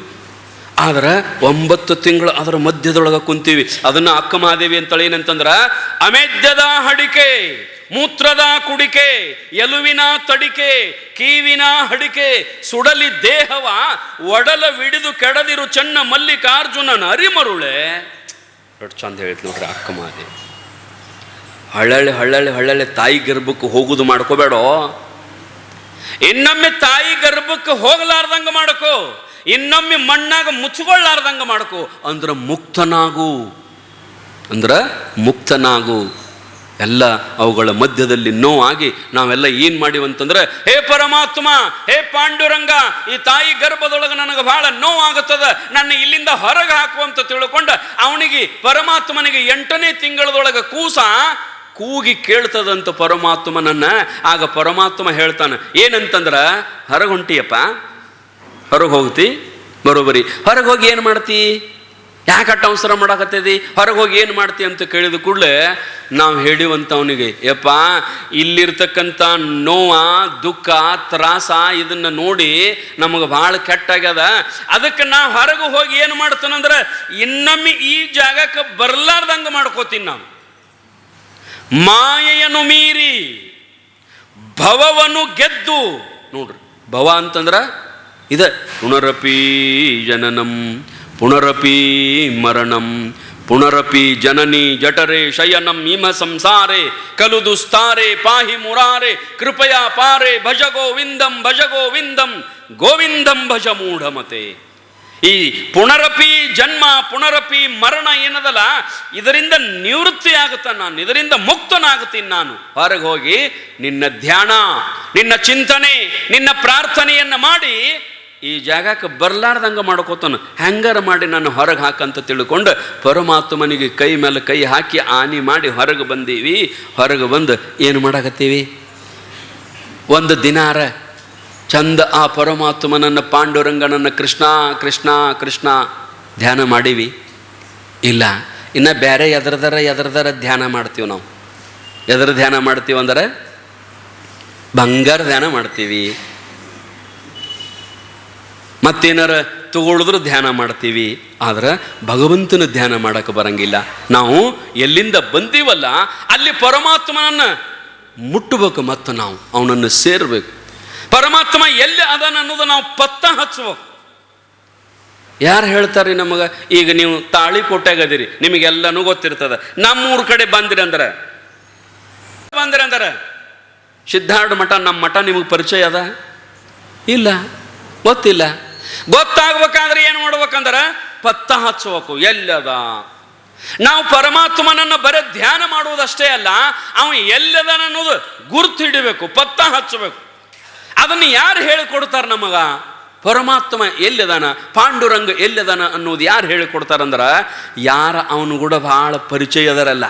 ಆದ್ರೆ ಒಂಬತ್ತು ತಿಂಗಳು ಅದರ ಮಧ್ಯದೊಳಗೆ ಕುಂತೀವಿ. ಅದನ್ನ ಅಕ್ಕ ಮಹಾದೇವಿ ಅಂತೇಳಿ ಏನಂತಂದ್ರ, ಅಮೆದ್ಯದ ಹಡಿಕೆ, ಮೂತ್ರದ ಕುಡಿಕೆ, ಎಲುವಿನ ತಡಿಕೆ, ಕೀವಿನ ಹಡಿಕೆ, ಸುಡಲಿ ದೇಹವ, ಒಡಲ ವಿಡಿದು ಕೆಡದಿರು ಚೆನ್ನ ಮಲ್ಲಿಕಾರ್ಜುನನ ಅರಿಮರುಳೆ. ಚಂದ ಹೇಳಿದ್ ನೋಡ್ರಿ ಅಕ್ಕ ಮಹಾದೇವಿ. ಹಳ್ಳಳ್ಳಿ ಹಳ್ಳಳ್ಳಿ ಹಳ್ಳಳ್ಳಿ ತಾಯಿ ಗರ್ಭಕ್ಕೆ ಹೋಗುದು ಮಾಡ್ಕೋಬೇಡೋ. ಇನ್ನೊಮ್ಮೆ ತಾಯಿ ಗರ್ಭಕ್ಕೆ ಹೋಗಲಾರ್ದಂಗ ಮಾಡ್ಕೋ. ಇನ್ನೊಮ್ಮೆ ಮಣ್ಣಾಗ ಮುಚ್ಚಿಕೊಳ್ಳಾರ್ದಂಗ ಮಾಡ್ಕೋ. ಅಂದ್ರೆ ಮುಕ್ತನಾಗು. ಅಂದ್ರೆ ಮುಕ್ತನಾಗು. ಎಲ್ಲ ಅವುಗಳ ಮಧ್ಯದಲ್ಲಿ ನೋವಾಗಿ ನಾವೆಲ್ಲ ಏನು ಮಾಡಿವಂತಂದ್ರೆ ಹೇ ಪರಮಾತ್ಮ, ಹೇ ಪಾಂಡುರಂಗ, ಈ ತಾಯಿ ಗರ್ಭದೊಳಗೆ ನನಗೆ ಬಹಳ ನೋವಾಗುತ್ತದೆ. ನನ್ನ ಇಲ್ಲಿಂದ ಹೊರಗೆ ಹಾಕುವಂತ ತಿಳ್ಕೊಂಡ ಅವನಿಗೆ, ಪರಮಾತ್ಮನಿಗೆ ಎಂಟನೇ ತಿಂಗಳದೊಳಗೆ ಕೂಸ ಕೂಗಿ ಕೇಳ್ತದಂತ ಪರಮಾತ್ಮನನ್ನ ಆಗ ಪರಮಾತ್ಮ ಹೇಳ್ತಾನೆ, ಏನಂತಂದ್ರ ಹೊರಗೊಂಟಿಯಪ್ಪ ಹೊರಗೆ ಹೋಗ್ತಿ? ಬರೋಬರಿ ಹೊರಗೆ ಹೋಗಿ ಏನು ಮಾಡ್ತಿ? ಯಾಕೆ ಅಟ್ಟ ಅವಸರ ಮಾಡಾಕತ್ತೈತಿ ಹೊರಗೆ ಹೋಗಿ ಏನು ಮಾಡ್ತಿ ಅಂತ ಕೇಳಿದ ಕೂಡಲೇ ನಾವು ಹೇಳಿವಂತ ಅವನಿಗೆ ಯಪ್ಪ ಇಲ್ಲಿರ್ತಕ್ಕಂಥ ನೋವ, ದುಃಖ, ತ್ರಾಸ ಇದನ್ನ ನೋಡಿ ನಮಗೆ ಭಾಳ ಕೆಟ್ಟಾಗ್ಯದ. ಅದಕ್ಕೆ ನಾ ಹೊರಗೆ ಹೋಗಿ ಏನು ಮಾಡ್ತಾನಂದ್ರೆ ಇನ್ನೊಮ್ಮೆ ಈ ಜಾಗಕ್ಕೆ ಬರಲಾರ್ದಂಗೆ ಮಾಡ್ಕೋತೀನಿ ನಾವು ಮಾಯೆಯನ್ನು ಮೀರಿ ಭವವನ್ನು ಗೆದ್ದು, ನೋಡ್ರಿ, ಭವ ಅಂತಂದ್ರ ಇದ ಪುನರಪಿ ಜನನಂ, ಪುನರಪಿ ಮರಣಂ, ಪುನರಪಿ ಜನನಿ ಜಠರೆ ಶಯನಂ, ಇಮ ಸಂಸಾರೆ ಕಲು ದುಸ್ತಾರೆ ಪಾಹಿ ಮುರಾರೆ, ಕೃಪಯಾ ಪಾರೆ ಭಜ ಗೋವಿಂದಂ ಭಜ ಗೋವಿಂದಂ ಗೋವಿಂದಂ ಭಜ ಮೂಢಮತೆ. ಈ ಪುನರಪಿ ಜನ್ಮ, ಪುನರಪಿ ಮರಣ ಏನದಲ್ಲ, ಇದರಿಂದ ನಿವೃತ್ತಿ ಆಗುತ್ತ ನಾನು, ಇದರಿಂದ ಮುಕ್ತನಾಗುತ್ತೀನಿ ನಾನು. ಹೊರಗೆ ಹೋಗಿ ನಿನ್ನ ಧ್ಯಾನ, ನಿನ್ನ ಚಿಂತನೆ, ನಿನ್ನ ಪ್ರಾರ್ಥನೆಯನ್ನು ಮಾಡಿ ಈ ಜಾಗಕ್ಕೆ ಬರ್ಲಾರ್ದಂಗೆ ಮಾಡ್ಕೋತಾನ. ಹೆಂಗಾರ ಮಾಡಿ ನಾನು ಹೊರಗೆ ಹಾಕಂತ ತಿಳ್ಕೊಂಡು ಪರಮಾತ್ಮನಿಗೆ ಕೈ ಮೇಲೆ ಕೈ ಹಾಕಿ ಆನಿ ಮಾಡಿ ಹೊರಗೆ ಬಂದೀವಿ. ಹೊರಗೆ ಬಂದು ಏನು ಮಾಡಕತ್ತೀವಿ? ಒಂದು ದಿನಾರ ಚಂದ ಆ ಪರಮಾತ್ಮನನ್ನು ಪಾಂಡುರಂಗನನ್ನು ಕೃಷ್ಣ ಕೃಷ್ಣ ಕೃಷ್ಣ ಧ್ಯಾನ ಮಾಡೀವಿ. ಇಲ್ಲ, ಇನ್ನು ಬೇರೆ ಎದ್ರದರ ಎದ್ರದರ ಧ್ಯಾನ ಮಾಡ್ತೀವಿ ನಾವು. ಎದ್ರ ಧ್ಯಾನ ಮಾಡ್ತೀವಿ ಅಂದರೆ ಬಂಗಾರ ಧ್ಯಾನ ಮಾಡ್ತೀವಿ. ಮತ್ತೇನಾರ ತಗೊಳಿದ್ರೆ ಧ್ಯಾನ ಮಾಡ್ತೀವಿ. ಆದ್ರೆ ಭಗವಂತನ ಧ್ಯಾನ ಮಾಡಕ್ಕೆ ಬರಂಗಿಲ್ಲ. ನಾವು ಎಲ್ಲಿಂದ ಬಂದೀವಲ್ಲ, ಅಲ್ಲಿ ಪರಮಾತ್ಮನನ್ನ ಮುಟ್ಟಬೇಕು ಮತ್ತು ನಾವು ಅವನನ್ನು ಸೇರಬೇಕು. ಪರಮಾತ್ಮ ಎಲ್ಲಿ ಅದನ್ನು ಅನ್ನೋದು ನಾವು ಪತ್ತ ಹಚ್ಚಬೇಕು. ಯಾರು ಹೇಳ್ತಾರೆ ನಮಗೆ? ಈಗ ನೀವು ತಾಳಿ ಕೊಟ್ಟಾಗದಿರಿ ನಿಮಗೆಲ್ಲನೂ ಗೊತ್ತಿರ್ತದ. ನಮ್ಮೂರ ಕಡೆ ಬಂದಿರಿ ಅಂದ್ರೆ? ಬಂದಿರಿ ಅಂದ್ರೆ? ಸಿದ್ಧಾರ್ಢ ಮಠ, ನಮ್ಮ ಮಠ ನಿಮಗೆ ಪರಿಚಯ ಅದ? ಇಲ್ಲ, ಗೊತ್ತಿಲ್ಲ. ಗೊತ್ತಾಗ್ಬೇಕಾದ್ರೆ ಏನು ಮಾಡ್ಬೇಕಂದ್ರೆ ಪತ್ತ ಹಚ್ಚಬೇಕು, ಎಲ್ಲದ. ನಾವು ಪರಮಾತ್ಮನನ್ನು ಬರೀ ಧ್ಯಾನ ಮಾಡುವುದಷ್ಟೇ ಅಲ್ಲ ಅವನು ಎಲ್ಲದನ ಅನ್ನೋದು ಗುರ್ತು ಹಿಡಿಬೇಕು ಪತ್ತ ಹಚ್ಚಬೇಕು. ಅದನ್ನು ಯಾರು ಹೇಳಿಕೊಡ್ತಾರೆ ನಮಗ? ಪರಮಾತ್ಮ ಎಲ್ಲಿದಾನ, ಪಾಂಡುರಂಗ ಎಲ್ಲಿದಾನ ಅನ್ನೋದು ಯಾರು ಹೇಳಿಕೊಡ್ತಾರಂದ್ರೆ, ಯಾರ ಅವನು ಕೂಡ ಬಹಳ ಪರಿಚಯದರಲ್ಲ.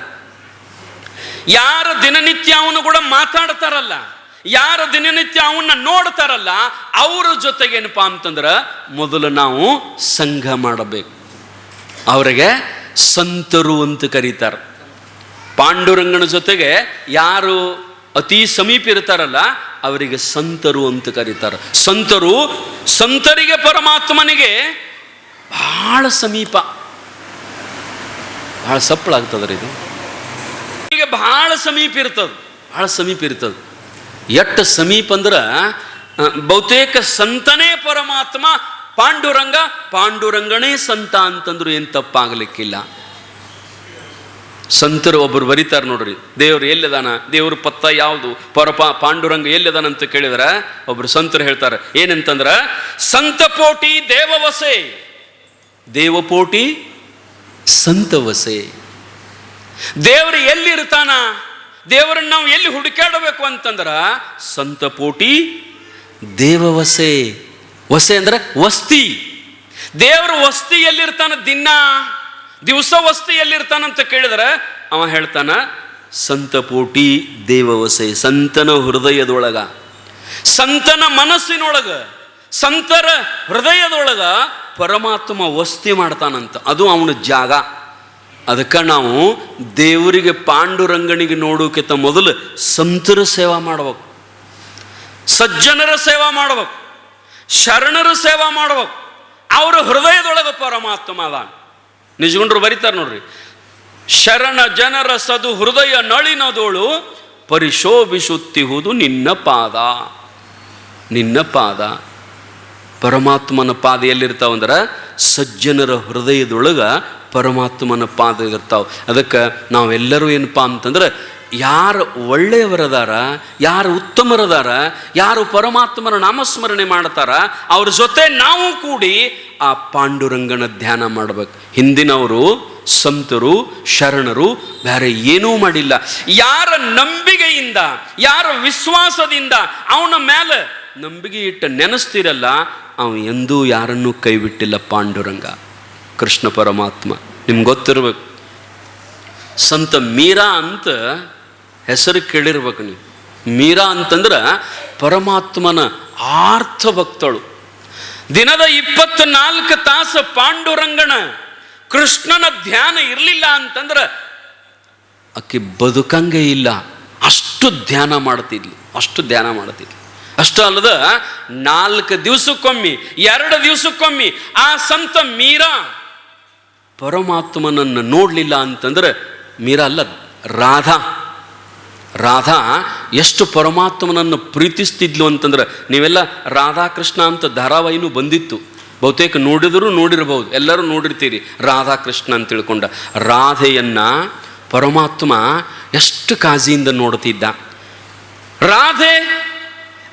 ಯಾರ ದಿನನಿತ್ಯ ಅವನು ಕೂಡ ಮಾತಾಡ್ತಾರಲ್ಲ. ಯಾರ ದಿನನಿತ್ಯ ಅವನ್ನ ನೋಡ್ತಾರಲ್ಲ, ಅವ್ರ ಜೊತೆಗೇನಪ್ಪ ಅಂತಂದ್ರ ಮೊದಲು ನಾವು ಸಂಘ ಮಾಡಬೇಕು. ಅವರಿಗೆ ಸಂತರು ಅಂತ ಕರೀತಾರೆ. ಪಾಂಡುರಂಗನ ಜೊತೆಗೆ ಯಾರು ಅತಿ ಸಮೀಪ ಇರ್ತಾರಲ್ಲ, ಅವರಿಗೆ ಸಂತರು ಅಂತ ಕರೀತಾರೆ. ಸಂತರು ಸಂತರಿಗೆ ಪರಮಾತ್ಮನಿಗೆ ಬಹಳ ಸಮೀಪ. ಬಹಳ ಸಪ್ಪಳಾಗ್ತದ್ರಿ ಇದು. ಈಗ ಬಹಳ ಸಮೀಪ ಇರ್ತದ, ಬಹಳ ಸಮೀಪ ಇರ್ತದ. ಎಷ್ಟು ಸಮೀಪ ಅಂದ್ರೆ ಬಹುತೇಕ ಸಂತನೇ ಪರಮಾತ್ಮ, ಪಾಂಡುರಂಗ ಪಾಂಡುರಂಗನೇ ಸಂತ ಅಂತಂದ್ರು ಏನು ತಪ್ಪಾಗಲಿಕ್ಕಿಲ್ಲ. ಸಂತರು ಒಬ್ಬರು ಬರೀತಾರೆ ನೋಡ್ರಿ, ದೇವರು ಎಲ್ಲಿದಾನ, ದೇವ್ರ ಪತ್ತ ಯಾವುದು, ಪರಪ, ಪಾಂಡುರಂಗ ಎಲ್ಲಿದಾನ ಅಂತ ಕೇಳಿದ್ರೆ, ಒಬ್ರು ಸಂತರು ಹೇಳ್ತಾರೆ, ಏನಂತಂದ್ರ ಸಂತಪೋಟಿ ದೇವವಸೆ. ದೇವಪೋಟಿ ಸಂತವಸೆ. ದೇವರು ಎಲ್ಲಿರ್ತಾನ? ದೇವರನ್ನ ನಾವು ಎಲ್ಲಿ ಹುಡುಕಾಡಬೇಕು ಅಂತಂದ್ರೆ ಸಂತಪೋಟಿ ದೇವವಸೆ ವಸೆ. ಅಂದ್ರೆ ವಸ್ತಿ. ದೇವರ ವಸ್ತಿ ಎಲ್ಲಿರ್ತಾನ ದಿನ, ದಿವಸ ವಸ್ತಿ ಎಲ್ಲಿರ್ತಾನಂತ ಕೇಳಿದ್ರೆ ಅವ ಹೇಳ್ತಾನ ಸಂತಪೋಟಿ ದೇವವಸೆ ಸಂತನ ಹೃದಯದೊಳಗ. ಸಂತನ ಮನಸ್ಸಿನೊಳಗ, ಸಂತರ ಹೃದಯದೊಳಗ ಪರಮಾತ್ಮ ವಸ್ತಿ ಮಾಡ್ತಾನಂತ. ಅದು ಅವನ ಜಾಗ. ಅದಕ್ಕೆ ನಾವು ದೇವರಿಗೆ ಪಾಂಡುರಂಗನಿಗೆ ನೋಡೋಕ್ಕಿಂತ ಮೊದಲು ಸಂತರ ಸೇವಾ ಮಾಡ್ಬೇಕು. ಸಜ್ಜನರ ಸೇವಾ ಮಾಡ್ಬೇಕು. ಶರಣರ ಸೇವಾ ಮಾಡ್ಬೇಕು. ಅವರ ಹೃದಯದೊಳಗೆ ಪರಮಾತ್ಮ ಅದ. ನಿಜಗೊಂಡ್ರು ಬರೀತಾರೆ ನೋಡ್ರಿ. ಶರಣ ಜನರ ಸದು ಹೃದಯ ನಳಿನದೋಳು ಪರಿಶೋಭಿಸುತ್ತಿಹುದು ನಿನ್ನ ಪಾದ. ನಿನ್ನ ಪಾದ. ಪರಮಾತ್ಮನ ಪಾದ ಎಲ್ಲಿರ್ತಾವಂದ್ರೆ ಸಜ್ಜನರ ಹೃದಯದೊಳಗ ಪರಮಾತ್ಮನ ಪಾದ ಇರ್ತಾವೆ ಅದಕ್ಕೆ ನಾವೆಲ್ಲರೂ ಏನಪ್ಪ ಅಂತಂದ್ರೆ ಯಾರು ಒಳ್ಳೆಯವರದಾರ, ಯಾರು ಉತ್ತಮರದಾರ, ಯಾರು ಪರಮಾತ್ಮನ ನಾಮಸ್ಮರಣೆ ಮಾಡ್ತಾರ, ಅವ್ರ ಜೊತೆ ನಾವು ಕೂಡಿ ಆ ಪಾಂಡುರಂಗನ ಧ್ಯಾನ ಮಾಡ್ಬೇಕು. ಹಿಂದಿನವರು ಸಂತರು, ಶರಣರು ಬೇರೆ ಏನೂ ಮಾಡಿಲ್ಲ. ಯಾರ ನಂಬಿಕೆಯಿಂದ, ಯಾರ ವಿಶ್ವಾಸದಿಂದ ಅವನ ಮೇಲೆ ನಂಬಿಕೆ ಇಟ್ಟು ನೆನೆಸ್ತಿರಲ್ಲ, ಅವ ಎಂದೂ ಯಾರನ್ನೂ ಕೈಬಿಟ್ಟಿಲ್ಲ ಪಾಂಡುರಂಗ. ಕೃಷ್ಣ ಪರಮಾತ್ಮ, ನಿಮ್ಗೆ ಗೊತ್ತಿರ್ಬೇಕು. ಸಂತ ಮೀರಾ ಅಂತ ಹೆಸರು ಕೇಳಿರ್ಬೇಕು ನೀವು. ಮೀರಾ ಅಂತಂದ್ರೆ ಪರಮಾತ್ಮನ ಆರ್ಥ ಭಕ್ತಳು. ದಿನದ ಇಪ್ಪತ್ನಾಲ್ಕು ತಾಸು ಪಾಂಡುರಂಗನ ಕೃಷ್ಣನ ಧ್ಯಾನ ಇರಲಿಲ್ಲ ಅಂತಂದ್ರೆ ಆಕೆ ಬದುಕಂಗೆ ಇಲ್ಲ. ಅಷ್ಟು ಧ್ಯಾನ ಮಾಡ್ತಿದ್ಲು, ಅಷ್ಟು ಧ್ಯಾನ ಮಾಡ್ತಿದ್ಲು. ಅಷ್ಟು ಅಲ್ಲದ ನಾಲ್ಕು ದಿವಸಕ್ಕೊಮ್ಮೆ, ಎರಡು ದಿವಸಕ್ಕೊಮ್ಮೆ ಆ ಸಂತ ಮೀರಾ ಪರಮಾತ್ಮನನ್ನು ನೋಡಲಿಲ್ಲ ಅಂತಂದ್ರೆ ಮೀರಾ ಅಲ್ಲ, ರಾಧಾ. ರಾಧಾ ಎಷ್ಟು ಪರಮಾತ್ಮನನ್ನು ಪ್ರೀತಿಸ್ತಿದ್ಲು ಅಂತಂದ್ರೆ, ನೀವೆಲ್ಲ ರಾಧಾಕೃಷ್ಣ ಅಂತ ಧಾರಾವಾಹಿನೂ ಬಂದಿತ್ತು. ಬಹುತೇಕ ನೋಡಿದರೂ ನೋಡಿರಬಹುದು, ಎಲ್ಲರೂ ನೋಡಿರ್ತೀರಿ ರಾಧಾಕೃಷ್ಣ ಅಂತ ತಿಳ್ಕೊಂಡ. ರಾಧೆಯನ್ನ ಪರಮಾತ್ಮ ಎಷ್ಟು ಕಾಜಿಯಿಂದ ನೋಡ್ತಿದ್ದ. ರಾಧೆ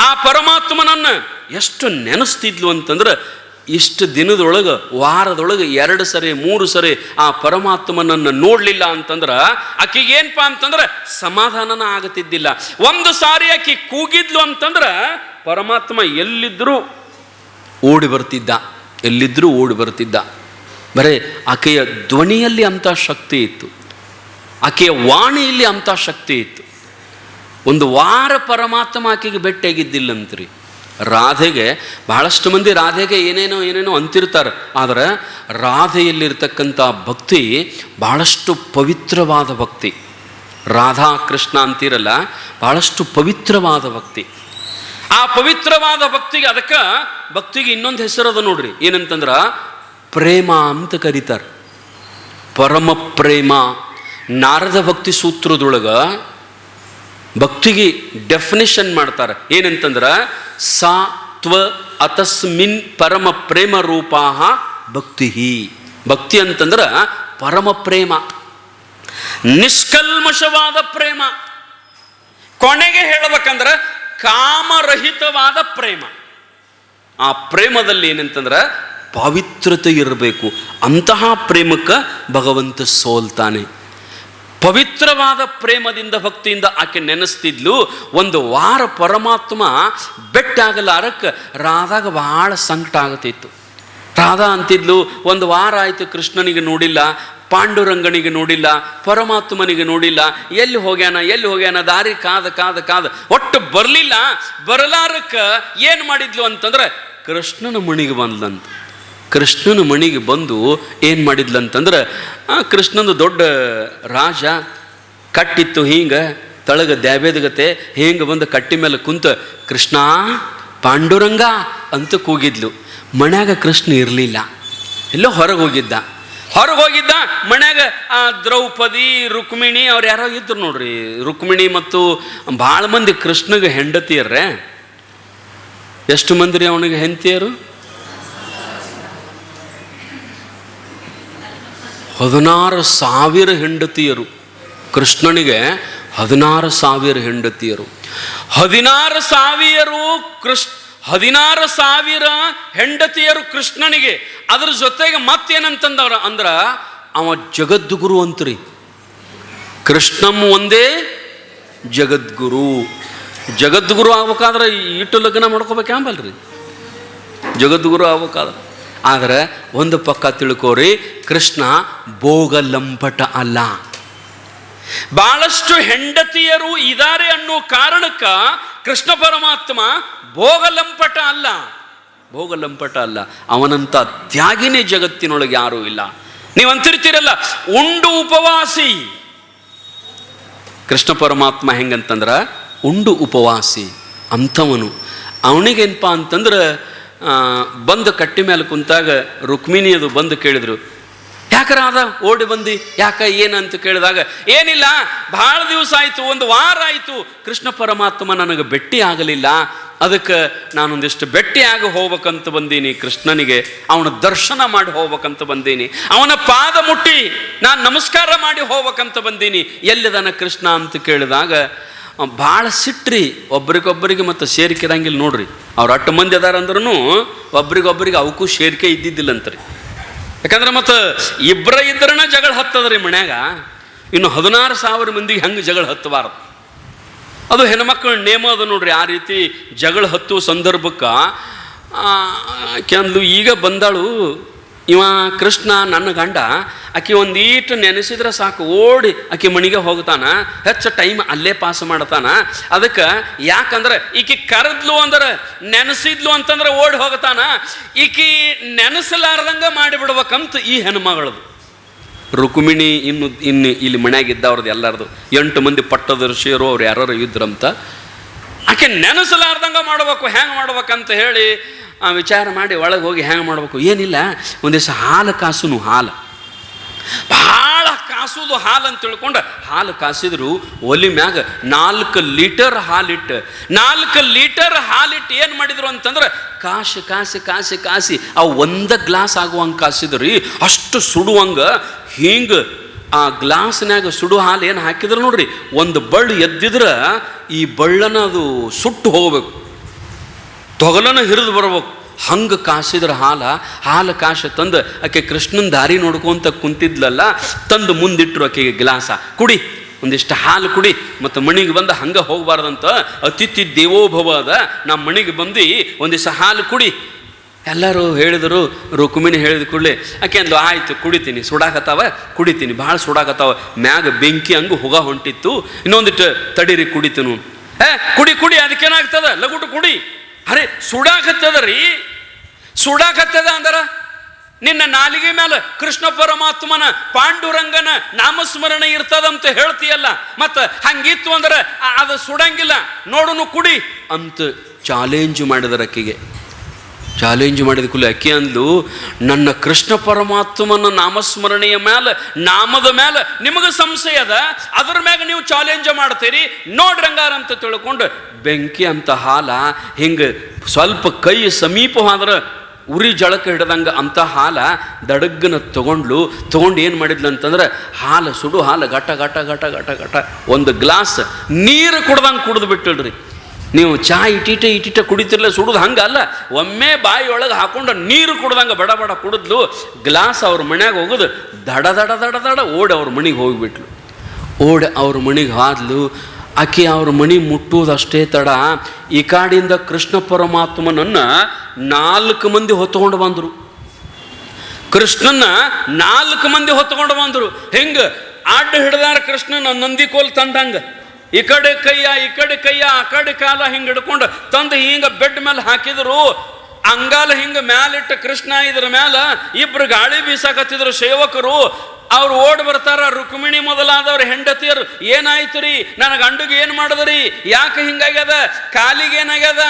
ಆ ಪರಮಾತ್ಮನನ್ನ ಎಷ್ಟು ನೆನೆಸ್ತಿದ್ಲು ಅಂತಂದ್ರೆ ಇಷ್ಟು ದಿನದೊಳಗೆ, ವಾರದೊಳಗೆ, ಎರಡು ಸರಿ, ಮೂರು ಸರಿ ಆ ಪರಮಾತ್ಮನನ್ನು ನೋಡಲಿಲ್ಲ ಅಂತಂದ್ರೆ ಆಕೆಗೆ ಏನಪ್ಪ ಅಂತಂದ್ರೆ ಸಮಾಧಾನನ ಆಗತಿದ್ದಿಲ್ಲ. ಒಂದು ಸಾರಿ ಆಕೆ ಕೂಗಿದ್ಲು ಅಂತಂದ್ರೆ ಪರಮಾತ್ಮ ಎಲ್ಲಿದ್ದರೂ ಓಡಿ ಬರ್ತಿದ್ದ ಎಲ್ಲಿದ್ದರೂ ಓಡಿ ಬರ್ತಿದ್ದ. ಬರೇ ಆಕೆಯ ಧ್ವನಿಯಲ್ಲಿ ಅಂಥ ಶಕ್ತಿ ಇತ್ತು. ಆಕೆಯ ವಾಣಿಯಲ್ಲಿ ಅಂಥ ಶಕ್ತಿ ಇತ್ತು. ಒಂದು ವಾರ ಪರಮಾತ್ಮ ಆಕೆಗೆ ಭೇಟಿಯಾಗಿದ್ದಿಲ್ಲಂತ್ರಿ. ರಾಧೆಗೆ, ಬಹಳಷ್ಟು ಮಂದಿ ರಾಧೆಗೆ ಏನೇನೋ ಏನೇನೋ ಅಂತಿರ್ತಾರೆ. ಆದರೆ ರಾಧೆಯಲ್ಲಿರ್ತಕ್ಕಂಥ ಭಕ್ತಿ ಬಹಳಷ್ಟು ಪವಿತ್ರವಾದ ಭಕ್ತಿ. ರಾಧಾ ಕೃಷ್ಣ ಅಂತಿರಲ್ಲ, ಬಹಳಷ್ಟು ಪವಿತ್ರವಾದ ಭಕ್ತಿ. ಆ ಪವಿತ್ರವಾದ ಭಕ್ತಿಗೆ ಅದಕ್ಕೆ ಭಕ್ತಿಗೆ ಇನ್ನೊಂದು ಹೆಸರದ ನೋಡ್ರಿ. ಏನಂತಂದ್ರ ಪ್ರೇಮ ಅಂತ ಕರೀತಾರೆ. ಪರಮ ಪ್ರೇಮ. ನಾರದ ಭಕ್ತಿ ಸೂತ್ರದೊಳಗ ಭಕ್ತಿಗೆ ಡೆಫಿನೇಷನ್ ಮಾಡ್ತಾರೆ. ಏನಂತಂದ್ರೆ, ಸಾ ತ್ವ ಅತಸ್ಮಿನ್ ಪರಮ ಪ್ರೇಮ ರೂಪಾಹ ಭಕ್ತಿ ಭಕ್ತಿ ಅಂತಂದ್ರೆ ಪರಮ ಪ್ರೇಮ. ನಿಷ್ಕಲ್ಮಶವಾದ ಪ್ರೇಮ. ಕೊನೆಗೆ ಹೇಳಬೇಕಂದ್ರೆ ಕಾಮರಹಿತವಾದ ಪ್ರೇಮ. ಆ ಪ್ರೇಮದಲ್ಲಿ ಏನಂತಂದ್ರೆ ಪವಿತ್ರತೆ ಇರಬೇಕು. ಅಂತಹ ಪ್ರೇಮಕ್ಕೆ ಭಗವಂತ ಸೋಲ್ತಾನೆ. ಪವಿತ್ರವಾದ ಪ್ರೇಮದಿಂದ ಭಕ್ತಿಯಿಂದ ಆಕೆ ನೆನೆಸ್ತಿದ್ಲು. ಒಂದು ವಾರ ಪರಮಾತ್ಮ ಬೆಟ್ಟಾಗಲಾರಕ್ಕೆ ರಾಧಾಗ ಭಾಳ ಸಂಕಟ ಆಗತ್ತಿತ್ತು ರಾಧಾ ಅಂತಿದ್ಲು, ಒಂದು ವಾರ ಆಯಿತು ಕೃಷ್ಣನಿಗೆ ನೋಡಿಲ್ಲ, ಪಾಂಡುರಂಗನಿಗೆ ನೋಡಿಲ್ಲ, ಪರಮಾತ್ಮನಿಗೆ ನೋಡಿಲ್ಲ. ಎಲ್ಲಿ ಹೋಗ್ಯಾನ ಎಲ್ಲಿ ಹೋಗ್ಯಾನ, ದಾರಿ ಕಾದ ಕಾದ ಕಾದ. ಒಟ್ಟು ಬರಲಿಲ್ಲ, ಬರಲಾರಕ್ಕೆ ಏನು ಮಾಡಿದ್ಲು ಅಂತಂದ್ರೆ ಕೃಷ್ಣನ ಮುಣಿಗೆ ಬಂದ್ಲಂತ. ಕೃಷ್ಣನ ಮಣಿಗೆ ಬಂದು ಏನು ಮಾಡಿದ್ಲಂತಂದ್ರೆ, ಆ ಕೃಷ್ಣನ ದೊಡ್ಡ ರಾಜ ಕಟ್ಟಿತ್ತು ಹಿಂಗೆ, ತಳಗ ದ್ಯಾಬೇದಗತೆ, ಹಿಂಗೆ ಬಂದು ಕಟ್ಟಿ ಮೇಲೆ ಕುಂತ ಕೃಷ್ಣ, ಪಾಂಡುರಂಗ ಅಂತ ಕೂಗಿದ್ಲು. ಮನ್ಯಾಗ ಕೃಷ್ಣ ಇರಲಿಲ್ಲ. ಎಲ್ಲೋ ಹೊರಗೆ ಹೋಗಿದ್ದ. ಹೊರಗೆ ಹೋಗಿದ್ದ, ಮನ್ಯಾಗ ಆ ದ್ರೌಪದಿ, ರುಕ್ಮಿಣಿ ಅವ್ರು ಯಾರೋ ಇದ್ರು ನೋಡ್ರಿ. ರುಕ್ಮಿಣಿ ಮತ್ತು ಭಾಳ ಮಂದಿ ಕೃಷ್ಣಗೆ ಹೆಂಡತಿಯರ್ರೆ. ಎಷ್ಟು ಮಂದಿ ಅವನಿಗೆ ಹೆಂಡತಿಯರು? ಹದಿನಾರು ಸಾವಿರ ಹೆಂಡತಿಯರು. ಕೃಷ್ಣನಿಗೆ ಹದಿನಾರು ಸಾವಿರ ಹೆಂಡತಿಯರು. ಹದಿನಾರು ಸಾವಿರರು ಕೃಷ್, ಹದಿನಾರು ಸಾವಿರ ಹೆಂಡತಿಯರು ಕೃಷ್ಣನಿಗೆ. ಅದ್ರ ಜೊತೆಗೆ ಮತ್ತೇನಂತಂದವ್ರ ಅಂದ್ರ, ಅವ ಜಗದ್ಗುರು ಅಂತ್ರಿ. ಕೃಷ್ಣಂ ಒಂದೇ ಜಗದ್ಗುರು. ಜಗದ್ಗುರು ಆಗ್ಬೇಕಾದ್ರೆ ಇಟ್ಟು ಲಗ್ನ ಮಾಡ್ಕೋಬೇಕಂಬಲ್ರಿ. ಜಗದ್ಗುರು ಆಗ್ಬೇಕಾದ್ರೆ. ಆದ್ರೆ ಒಂದು ಪಕ್ಕ ತಿಳ್ಕೋರಿ, ಕೃಷ್ಣ ಭೋಗಲಂಪಟ ಅಲ್ಲ. ಬಹಳಷ್ಟು ಹೆಂಡತಿಯರು ಇದಾರೆ ಅನ್ನೋ ಕಾರಣಕ್ಕ ಕೃಷ್ಣ ಪರಮಾತ್ಮ ಭೋಗಲಂಪಟ ಅಲ್ಲ. ಭೋಗಲಂಪಟ ಅಲ್ಲ. ಅವನಂತ ತ್ಯಾಗಿನೇ ಜಗತ್ತಿನೊಳಗೆ ಯಾರೂ ಇಲ್ಲ. ನೀವು ಅಂತಿರ್ತೀರಲ್ಲ ಉಂಡು ಉಪವಾಸಿ. ಕೃಷ್ಣ ಪರಮಾತ್ಮ ಹೆಂಗಂತಂದ್ರ, ಉಂಡು ಉಪವಾಸಿ. ಅಂಥವನು. ಅವನಿಗೆನಪ್ಪ ಅಂತಂದ್ರೆ ಬಂದು ಕಟ್ಟಿ ಮೇಲೆ ಕುಂತಾಗ ರುಕ್ಮಿಣಿ ಅದು ಬಂದು ಕೇಳಿದ್ರು ಯಾಕರಾದ ಓಡಿ ಬಂದು? ಯಾಕ? ಏನಂತ ಕೇಳಿದಾಗ, ಏನಿಲ್ಲ, ಭಾಳ ದಿವಸ ಆಯಿತು, ಒಂದು ವಾರ ಆಯಿತು. ಕೃಷ್ಣ ಪರಮಾತ್ಮ ನನಗೆ ಬೆಟ್ಟಿ ಆಗಲಿಲ್ಲ. ಅದಕ್ಕೆ ನಾನೊಂದಿಷ್ಟು ಭೆಟ್ಟಿಯಾಗಿ ಹೋಗ್ಬೇಕಂತ ಬಂದೀನಿ. ಕೃಷ್ಣನಿಗೆ ಅವನ ದರ್ಶನ ಮಾಡಿ ಹೋಗ್ಬೇಕಂತ ಬಂದೀನಿ. ಅವನ ಪಾದ ಮುಟ್ಟಿ ನಾನು ನಮಸ್ಕಾರ ಮಾಡಿ ಹೋಗ್ಬೇಕಂತ ಬಂದೀನಿ. ಎಲ್ಲಿದನ ಕೃಷ್ಣ ಅಂತ ಕೇಳಿದಾಗ, ಭಾಳ ಸಿಟ್ರಿ ಒಬ್ರಿಗೊಬ್ಬರಿಗೆ ಮತ್ತು ಸೇರಿಕೆದಂಗಿಲ್ಲ ನೋಡ್ರಿ. ಅವ್ರು ಅಟ್ಟು ಮಂದಿ ಅದಾರ ಅಂದ್ರೂ ಒಬ್ರಿಗೊಬ್ಬರಿಗೆ ಅವಕ್ಕೂ ಸೇರಿಕೆ ಇದ್ದಿದ್ದಿಲ್ಲಂತ್ರಿ. ಯಾಕಂದ್ರೆ ಮತ್ತು ಇಬ್ಬರ ಇದ್ರನ ಜಗಳ ಹತ್ತದ್ರಿ ಮನ್ಯಾಗ, ಇನ್ನು ಹದಿನಾರು ಸಾವಿರ ಮಂದಿಗೆ ಹೆಂಗೆ ಜಗಳ ಹತ್ತಬಾರದು? ಅದು ಹೆಣ್ಮಕ್ಳ ನೇಮ ಅದು ನೋಡ್ರಿ, ಆ ರೀತಿ ಜಗಳ ಹತ್ತುವ ಸಂದರ್ಭಕ್ಕೆ ಕೆಂದು ಈಗ ಬಂದಾಳು ಇವ ಕೃಷ್ಣ ನನ್ನ ಗಂಡ, ಆಕಿ ಒಂದೀಟು ನೆನೆಸಿದ್ರೆ ಸಾಕು, ಓಡಿ ಆಕೆ ಮಣಿಗೆ ಹೋಗ್ತಾನ, ಹೆಚ್ಚು ಟೈಮ್ ಅಲ್ಲೇ ಪಾಸ್ ಮಾಡ್ತಾನ. ಅದಕ್ಕೆ ಯಾಕಂದ್ರೆ ಈಕೆ ಕರೆದ್ಲು ಅಂದ್ರೆ, ನೆನೆಸಿದ್ಲು ಅಂತಂದ್ರೆ ಓಡಿ ಹೋಗ್ತಾನ. ಈಕಿ ನೆನೆಸಲಾರ್ದಂಗ ಮಾಡಿಬಿಡ್ಬೇಕಂತ ಈ ಹೆಣ್ಮಗಳದು. ರುಕ್ಮಿಣಿ ಇನ್ನು ಇನ್ನು ಇಲ್ಲಿ ಮನ್ಯಾಗ ಇದ್ದವ್ರದ್ದು ಎಲ್ಲರದು. ಎಂಟು ಮಂದಿ ಪಟ್ಟದರ್ಶಿಯರು ಅವ್ರು ಯಾರು ಇದ್ರಂತ. ಆಕೆ ನೆನೆಸಲಾರ್ದಂಗ ಮಾಡ್ಬೇಕು, ಹೆಂಗೆ ಮಾಡ್ಬೇಕಂತ ಹೇಳಿ ಆ, ವಿಚಾರ ಮಾಡಿ ಒಳಗೆ ಹೋಗಿ ಹೆಂಗೆ ಮಾಡಬೇಕು? ಏನಿಲ್ಲ ಒಂದಿವ್ಸ ಹಾಲು ಕಾಸುನು ಹಾಲು. ಭಾಳ ಕಾಸುದು ಹಾಲು ಅಂತ ತಿಳ್ಕೊಂಡು ಹಾಲು ಕಾಸಿದ್ರು ಒಲಿ ಮ್ಯಾಗ ನಾಲ್ಕು ಲೀಟರ್ ಹಾಲಿಟ್ಟು. ನಾಲ್ಕು ಲೀಟರ್ ಹಾಲಿಟ್ಟು ಏನು ಮಾಡಿದ್ರು ಅಂತಂದ್ರೆ ಕಾಸಿ ಕಾಸಿ ಕಾಸಿ ಕಾಸಿ ಆ ಒಂದು ಗ್ಲಾಸ್ ಆಗುವಂಗೆ ಕಾಸಿದ್ರಿ ಅಷ್ಟು ಸುಡುವಂಗ ಹಿಂಗೆ ಆ ಗ್ಲಾಸ್ನಾಗ ಸುಡು ಹಾಲು ಏನು ಹಾಕಿದ್ರು ನೋಡ್ರಿ ಒಂದು ಬಳ್ಳು ಎದ್ದಿದ್ರೆ ಈ ಬಳ್ಳನ ಅದು ಸುಟ್ಟು ಹೋಗ್ಬೇಕು. ತೊಗಲನ ಹಿರಿದು ಬರ್ಬೇಕು. ಹಂಗೆ ಕಾಸಿದ್ರ ಹಾಲ, ಹಾಲು ಕಾಶ ತಂದು ಆಕೆ ಕೃಷ್ಣನ ದಾರಿ ನೋಡ್ಕೊಂತ ಕುಂತಿದ್ಲಲ್ಲ, ತಂದು ಮುಂದಿಟ್ರು ಆಕೆಗೆ ಗ್ಲಾಸ. ಕುಡಿ, ಒಂದಿಷ್ಟು ಹಾಲು ಕುಡಿ, ಮತ್ತು ಮಣಿಗೆ ಬಂದು ಹಂಗೆ ಹೋಗಬಾರ್ದಂತ ಅತಿಥಿ ದೇವೋಭವ ಅದ. ನಮ್ಮ ಮಣಿಗೆ ಬಂದು ಒಂದಿಷ್ಟು ಹಾಲು ಕುಡಿ. ಎಲ್ಲರೂ ಹೇಳಿದರು, ರುಕ್ಮಿಣಿ ಹೇಳಿದ ಕೂಡಲೇ, ಆಕೆ ಅಂದು ಆಯಿತು, ಕುಡಿತೀನಿ, ಸುಡಾಕತ್ತಾವ, ಕುಡಿತೀನಿ, ಭಾಳ ಸುಡಾಕತ್ತಾವ, ಮ್ಯಾಗ ಬೆಂಕಿ ಹಂಗೆ ಹೊಗ ಹೊಂಟಿತ್ತು ಇನ್ನೊಂದಿಟ್ಟು ತಡೀರಿ ಕುಡಿತೀನು. ಏ, ಕುಡಿ ಕುಡಿ, ಅದಕ್ಕೇನಾಗ್ತದ? ಲಗುಟು ಕುಡಿ. ಅರೆ ಸುಡಾಕತ್ತದ ರೀ ಸುಡಾಕತ್ತದ ಅಂದರ ನಿನ್ನ ನಾಲಿಗೆ ಮೇಲೆ ಕೃಷ್ಣ ಪರಮಾತ್ಮನ ಪಾಂಡುರಂಗನ ನಾಮಸ್ಮರಣೆ ಇರ್ತದಂತ ಹೇಳ್ತೀಯಲ್ಲ. ಮತ್ತ ಹಂಗಿತ್ತು ಅಂದ್ರೆ ಅದು ಸುಡಂಗಿಲ್ಲ. ನೋಡುನು ಕುಡಿ ಅಂತ ಚಾಲೆಂಜ್ ಮಾಡಿದರ ಅಕ್ಕಿಗೆ ಚಾಲೆಂಜ್ ಮಾಡಿದ ಕೂಡಲೇ ಅಕ್ಕಿ ಅಂದ್ಲು, ನನ್ನ ಕೃಷ್ಣ ಪರಮಾತ್ಮನ ನಾಮಸ್ಮರಣೆಯ ಮೇಲೆ ನಾಮದ ಮೇಲೆ ನಿಮಗೆ ಸಂಶಯ ಅದ. ಅದ್ರ ಮ್ಯಾಗ ನೀವು ಚಾಲೆಂಜ್ ಮಾಡ್ತೀರಿ. ನೋಡ್ರಂಗಾರ ಅಂತ ತಿಳ್ಕೊಂಡು ಬೆಂಕಿ ಅಂತ ಹಾಲ, ಹಿಂಗೆ ಸ್ವಲ್ಪ ಕೈ ಸಮೀಪ ಉರಿ ಜಳಕ ಹಿಡ್ದಂಗೆ ಅಂತ ಹಾಲ ದಡಗ್ಗನ ತಗೊಂಡ್ಲು. ತಗೊಂಡು ಏನು ಮಾಡಿದ್ಲು ಅಂತಂದ್ರೆ ಹಾಲು ಸುಡು ಹಾಲು ಗಟ ಗಟ ಗಟ ಗಟ ಘಟ, ಒಂದು ಗ್ಲಾಸ್ ನೀರು ಕುಡ್ದಂಗೆ ಕುಡಿದು ಬಿಟ್ಟಳ್ರಿ ನೀವು ಚಾ ಇಟಿಟ ಇಟಿಟ ಕುಡಿತಿರ್ಲ, ಸುಡುದು ಹಂಗಲ್ಲ ಒಮ್ಮೆ ಬಾಯಿಯೊಳಗೆ ಹಾಕೊಂಡು ನೀರು ಕುಡ್ದಂಗೆ ಬಡ ಬಡ ಕುಡಿದ್ಲು, ಗ್ಲಾಸ್ ಅವ್ರ ಮನ್ಯಾಗ ಹೋಗೋದು, ದಡ ದಡ ದಡ ದಡ ಓಡಿ ಅವ್ರ ಮನೆಗೆ ಹೋಗಿಬಿಟ್ಲು. ಓಡಿ ಅವ್ರ ಮನೆಗೆ ಹಾದ್ಲು, ಆಕೆ ಅವ್ರ ಮನೆ ಮುಟ್ಟುವುದಷ್ಟೇ ತಡ. ಈ ಕಾಡಿಂದ ಕೃಷ್ಣ ಪರಮಾತ್ಮನನ್ನು ನಾಲ್ಕು ಮಂದಿ ಹೊತ್ಕೊಂಡು ಬಂದರು. ಕೃಷ್ಣನ ನಾಲ್ಕು ಮಂದಿ ಹೊತ್ಕೊಂಡು ಬಂದರು. ಹೆಂಗ? ಅಡ್ಡ ಹಿಡ್ದಾರ ಕೃಷ್ಣನ ನಂದಿಕೋಲ್ ತಂದಂಗ. ಈ ಕಡೆ ಕೈಯ, ಈ ಕಡೆ ಕೈಯ, ಆ ಕಡೆ ಕಾಲ ಹಿಂಗೆ ಹಿಡ್ಕೊಂಡು ತಂದು ಹಿಂಗ ಬೆಡ್ ಮೇಲೆ ಹಾಕಿದ್ರು. ಅಂಗಾಲ ಹಿಂಗ ಮ್ಯಾಲಿಟ್ಟ ಕೃಷ್ಣ ಇದ್ರ ಮ್ಯಾಲ ಇಬ್ರು ಗಾಳಿ ಬೀಸಾಕತ್ತಿದ್ರು ಸೇವಕರು. ಅವ್ರು ಓಡ್ ಬರ್ತಾರ, ರುಕ್ಮಿಣಿ ಮೊದಲಾದವ್ರ ಹೆಂಡತಿಯರು, ಏನಾಯ್ತು ರೀ? ನನ್ನ ಅಂಡುಗೆ ಏನು ಮಾಡಿದ್ರಿ? ಯಾಕೆ ಹಿಂಗಾಗ್ಯದ? ಕಾಲಿಗೆ ಏನಾಗ್ಯದ?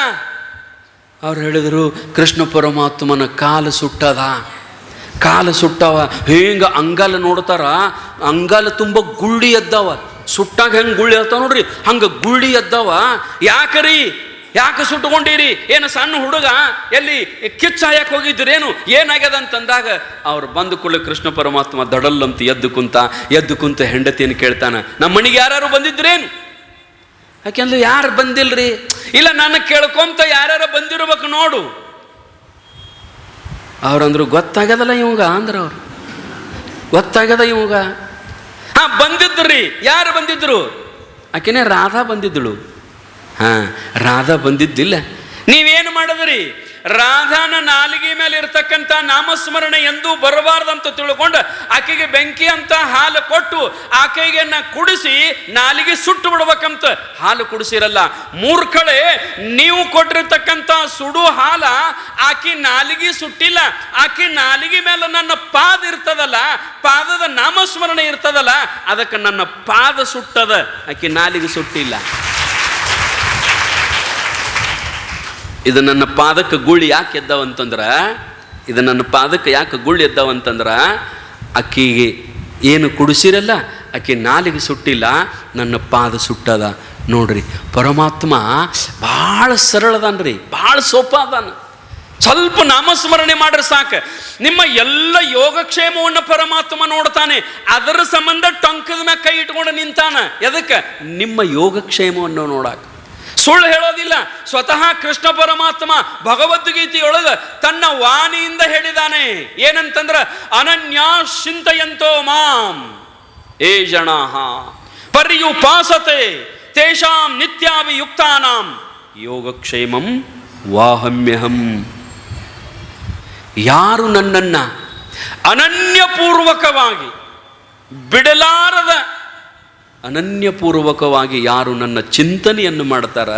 ಅವ್ರು ಹೇಳಿದರು, ಕೃಷ್ಣ ಪರಮಾತ್ಮನ ಕಾಲು ಸುಟ್ಟದ. ಕಾಲು ಸುಟ್ಟವ, ಹಿಂಗ ಅಂಗಾಲ ನೋಡ್ತಾರ, ಅಂಗಾಲ ತುಂಬ ಗುಳ್ಳಿ ಎದ್ದವ. ಸುಟ್ಟಾಗ ಹೆಂಗೆ ಗುಳ್ಳಿ ಹೇಳ್ತಾವ ನೋಡ್ರಿ? ಹಂಗ ಗುಳ್ಳಿ ಎದ್ದವ ಯಾಕರಿ? ಯಾಕೆ ಸುಟ್ಟುಕೊಂಡಿರಿ? ಏನು ಸಣ್ಣ ಹುಡುಗ? ಎಲ್ಲಿ ಕಿಚ್ಚ ಹಾಯಕ್ಕೆ ಹೋಗಿದ್ದೀರೇನು ಏನಾಗ್ಯದ ಅಂತಂದಾಗ ಅವ್ರು ಬಂದು ಕೂಡಲೇ ಕೃಷ್ಣ ಪರಮಾತ್ಮ ದಡಲ್ಲಂತ ಎದ್ದು ಕುಂತ ಎದ್ದು ಕುಂತ ಹೆಂಡತಿಯನ್ನು ಕೇಳ್ತಾನೆ, ನಮ್ಮ ಮನೆಗೆ ಯಾರು ಬಂದಿದ್ರೇನು? ಯಾಕೆಂದ್ರೆ ಯಾರು ಬಂದಿಲ್ರಿ? ಇಲ್ಲ, ನನ್ನ ಕೇಳ್ಕೊಂತ ಯಾರ್ಯಾರು ಬಂದಿರ್ಬೇಕು ನೋಡು. ಅವ್ರಂದ್ರು ಗೊತ್ತಾಗದಲ್ಲ ಇವಾಗ? ಅಂದ್ರೆ ಅವ್ರು. ಗೊತ್ತಾಗದ ಇವಾಗ? ಹಾ ಬಂದಿದ್ರಿ. ಯಾರು ಬಂದಿದ್ರು? ಆಕೆನೇ ರಾಧಾ ಬಂದಿದ್ದಳು. ಹಾ ರಾಧಾ ಬಂದಿದ್ದಿಲ್ಲ. ನೀವೇನು ಮಾಡಿದ್ರಿ? ರಾಧಾನ ನಾಲಿಗೆ ಮೇಲೆ ಇರ್ತಕ್ಕಂಥ ನಾಮಸ್ಮರಣೆ ಎಂದೂ ಬರಬಾರ್ದಂತ ತಿಳ್ಕೊಂಡು ಆಕೆಗೆ ಬೆಂಕಿ ಅಂತ ಹಾಲು ಕೊಟ್ಟು ಆಕೆಗೆನ್ನ ಕುಡಿಸಿ ನಾಲಿಗೆ ಸುಟ್ಟು ಬಿಡ್ಬೇಕಂತ ಹಾಲು ಕುಡಿಸಿರಲ್ಲ. ಮೂರ್ಖಳೆ, ನೀವು ಕೊಟ್ಟಿರ್ತಕ್ಕಂಥ ಸುಡು ಹಾಲ ಆಕಿ ನಾಲಿಗೆ ಸುಟ್ಟಿಲ್ಲ. ಆಕಿ ನಾಲಿಗೆ ಮೇಲೆ ನನ್ನ ಪಾದ ಇರ್ತದಲ್ಲ, ಪಾದದ ನಾಮಸ್ಮರಣೆ ಇರ್ತದಲ್ಲ, ಅದಕ್ಕೆ ನನ್ನ ಪಾದ ಸುಟ್ಟದ. ಆಕಿ ನಾಲಿಗೆ ಸುಟ್ಟಿಲ್ಲ. ಇದು ನನ್ನ ಪಾದಕ್ಕೆ ಗುಳ್ಳಿ ಯಾಕೆ ಎದ್ದಾವಂತಂದ್ರೆ, ಇದು ನನ್ನ ಪಾದಕ್ಕೆ ಯಾಕೆ ಗುಳ್ಳಿ ಎದ್ದಾವಂತಂದ್ರೆ, ಅಕ್ಕಿಗೆ ಏನು ಕುಡಿಸಿರಲ್ಲ ಆಕೆ ನಾಲಿಗೆ ಸುಟ್ಟಿಲ್ಲ, ನನ್ನ ಪಾದ ಸುಟ್ಟದ. ನೋಡ್ರಿ, ಪರಮಾತ್ಮ ಭಾಳ ಸರಳದನ್ರಿ, ಭಾಳ ಸೋಪ ಅದಾನ ಸ್ವಲ್ಪ ನಾಮಸ್ಮರಣೆ ಮಾಡ್ರೆ ಸಾಕು. ನಿಮ್ಮ ಎಲ್ಲ ಯೋಗಕ್ಷೇಮವನ್ನು ಪರಮಾತ್ಮ ನೋಡ್ತಾನೆ, ಅದರ ಸಂಬಂಧ ಟೊಂಕದ ಮ್ಯಾಗ ಕೈ ಇಟ್ಕೊಂಡು ನಿಂತಾನ. ಎದಕ್ಕೆ? ನಿಮ್ಮ ಯೋಗಕ್ಷೇಮವನ್ನು ನೋಡಾಕ. ಸುಳ್ಳು ಹೇಳೋದಿಲ್ಲ. ಸ್ವತಃ ಕೃಷ್ಣ ಪರಮಾತ್ಮ ಭಗವದ್ಗೀತೆಯೊಳಗ ತನ್ನ ವಾಣಿಯಿಂದ ಹೇಳಿದಾನೆ. ಏನಂತಂದ್ರ, ಅನನ್ಯಾ ಚಿಂತೆಯಂತೋ ಮಾಂ, ಏ ಜನಾಹ, ಪರ್ಯುಪಾಸತೆ, ತೇಷಾಂ ನಿತ್ಯಾಭಿಯುಕ್ತಾನಾಂ, ಯೋಗಕ್ಷೇಮಂ ವಾಹಮ್ಯಹಂ. ಯಾರು ನನ್ನನ್ನ ಅನನ್ಯಪೂರ್ವಕವಾಗಿ ಬಿಡಲಾರದ ಅನನ್ಯಪೂರ್ವಕವಾಗಿ ಯಾರು ನನ್ನ ಚಿಂತನೆಯನ್ನು ಮಾಡ್ತಾರ,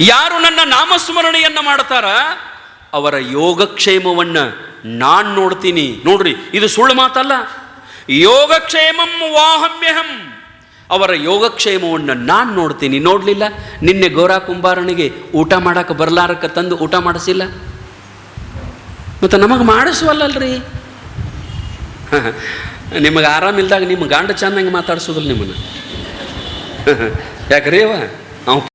ಯಾರು ನನ್ನ ನಾಮಸ್ಮರಣೆಯನ್ನು ಮಾಡ್ತಾರ, ಅವರ ಯೋಗಕ್ಷೇಮವನ್ನು ನಾನು ನೋಡ್ತೀನಿ. ನೋಡ್ರಿ, ಇದು ಸುಳ್ಳು ಮಾತಲ್ಲ. ಯೋಗಕ್ಷೇಮಂ ವಾಹಮ್ಯಹಂ. ಅವರ ಯೋಗಕ್ಷೇಮವನ್ನು ನಾನು ನೋಡ್ತೀನಿ. ನೋಡಲಿಲ್ಲ? ನಿನ್ನೆ ಗೌರ ಕುಂಬಾರನಿಗೆ ಊಟ ಮಾಡಕ್ಕೆ ಬರಲಾರಕ್ಕೆ ತಂದು ಊಟ ಮಾಡಿಸಿಲ್ಲ? ಮತ್ತು ನಮಗೆ ಮಾಡಿಸುವಲ್ಲಲ್ರಿ? ನಿಮಗೆ ಆರಾಮಿಲ್ದಾಗ ನಿಮ್ಮ ಗಂಡ ಚೆನ್ನಾಗಿ ಮಾತಾಡ್ಸೋದಿಲ್ಲ ನಿಮ್ಮನ್ನು. ಯಾಕ್ರಿ ಅವ ಅವ್ನು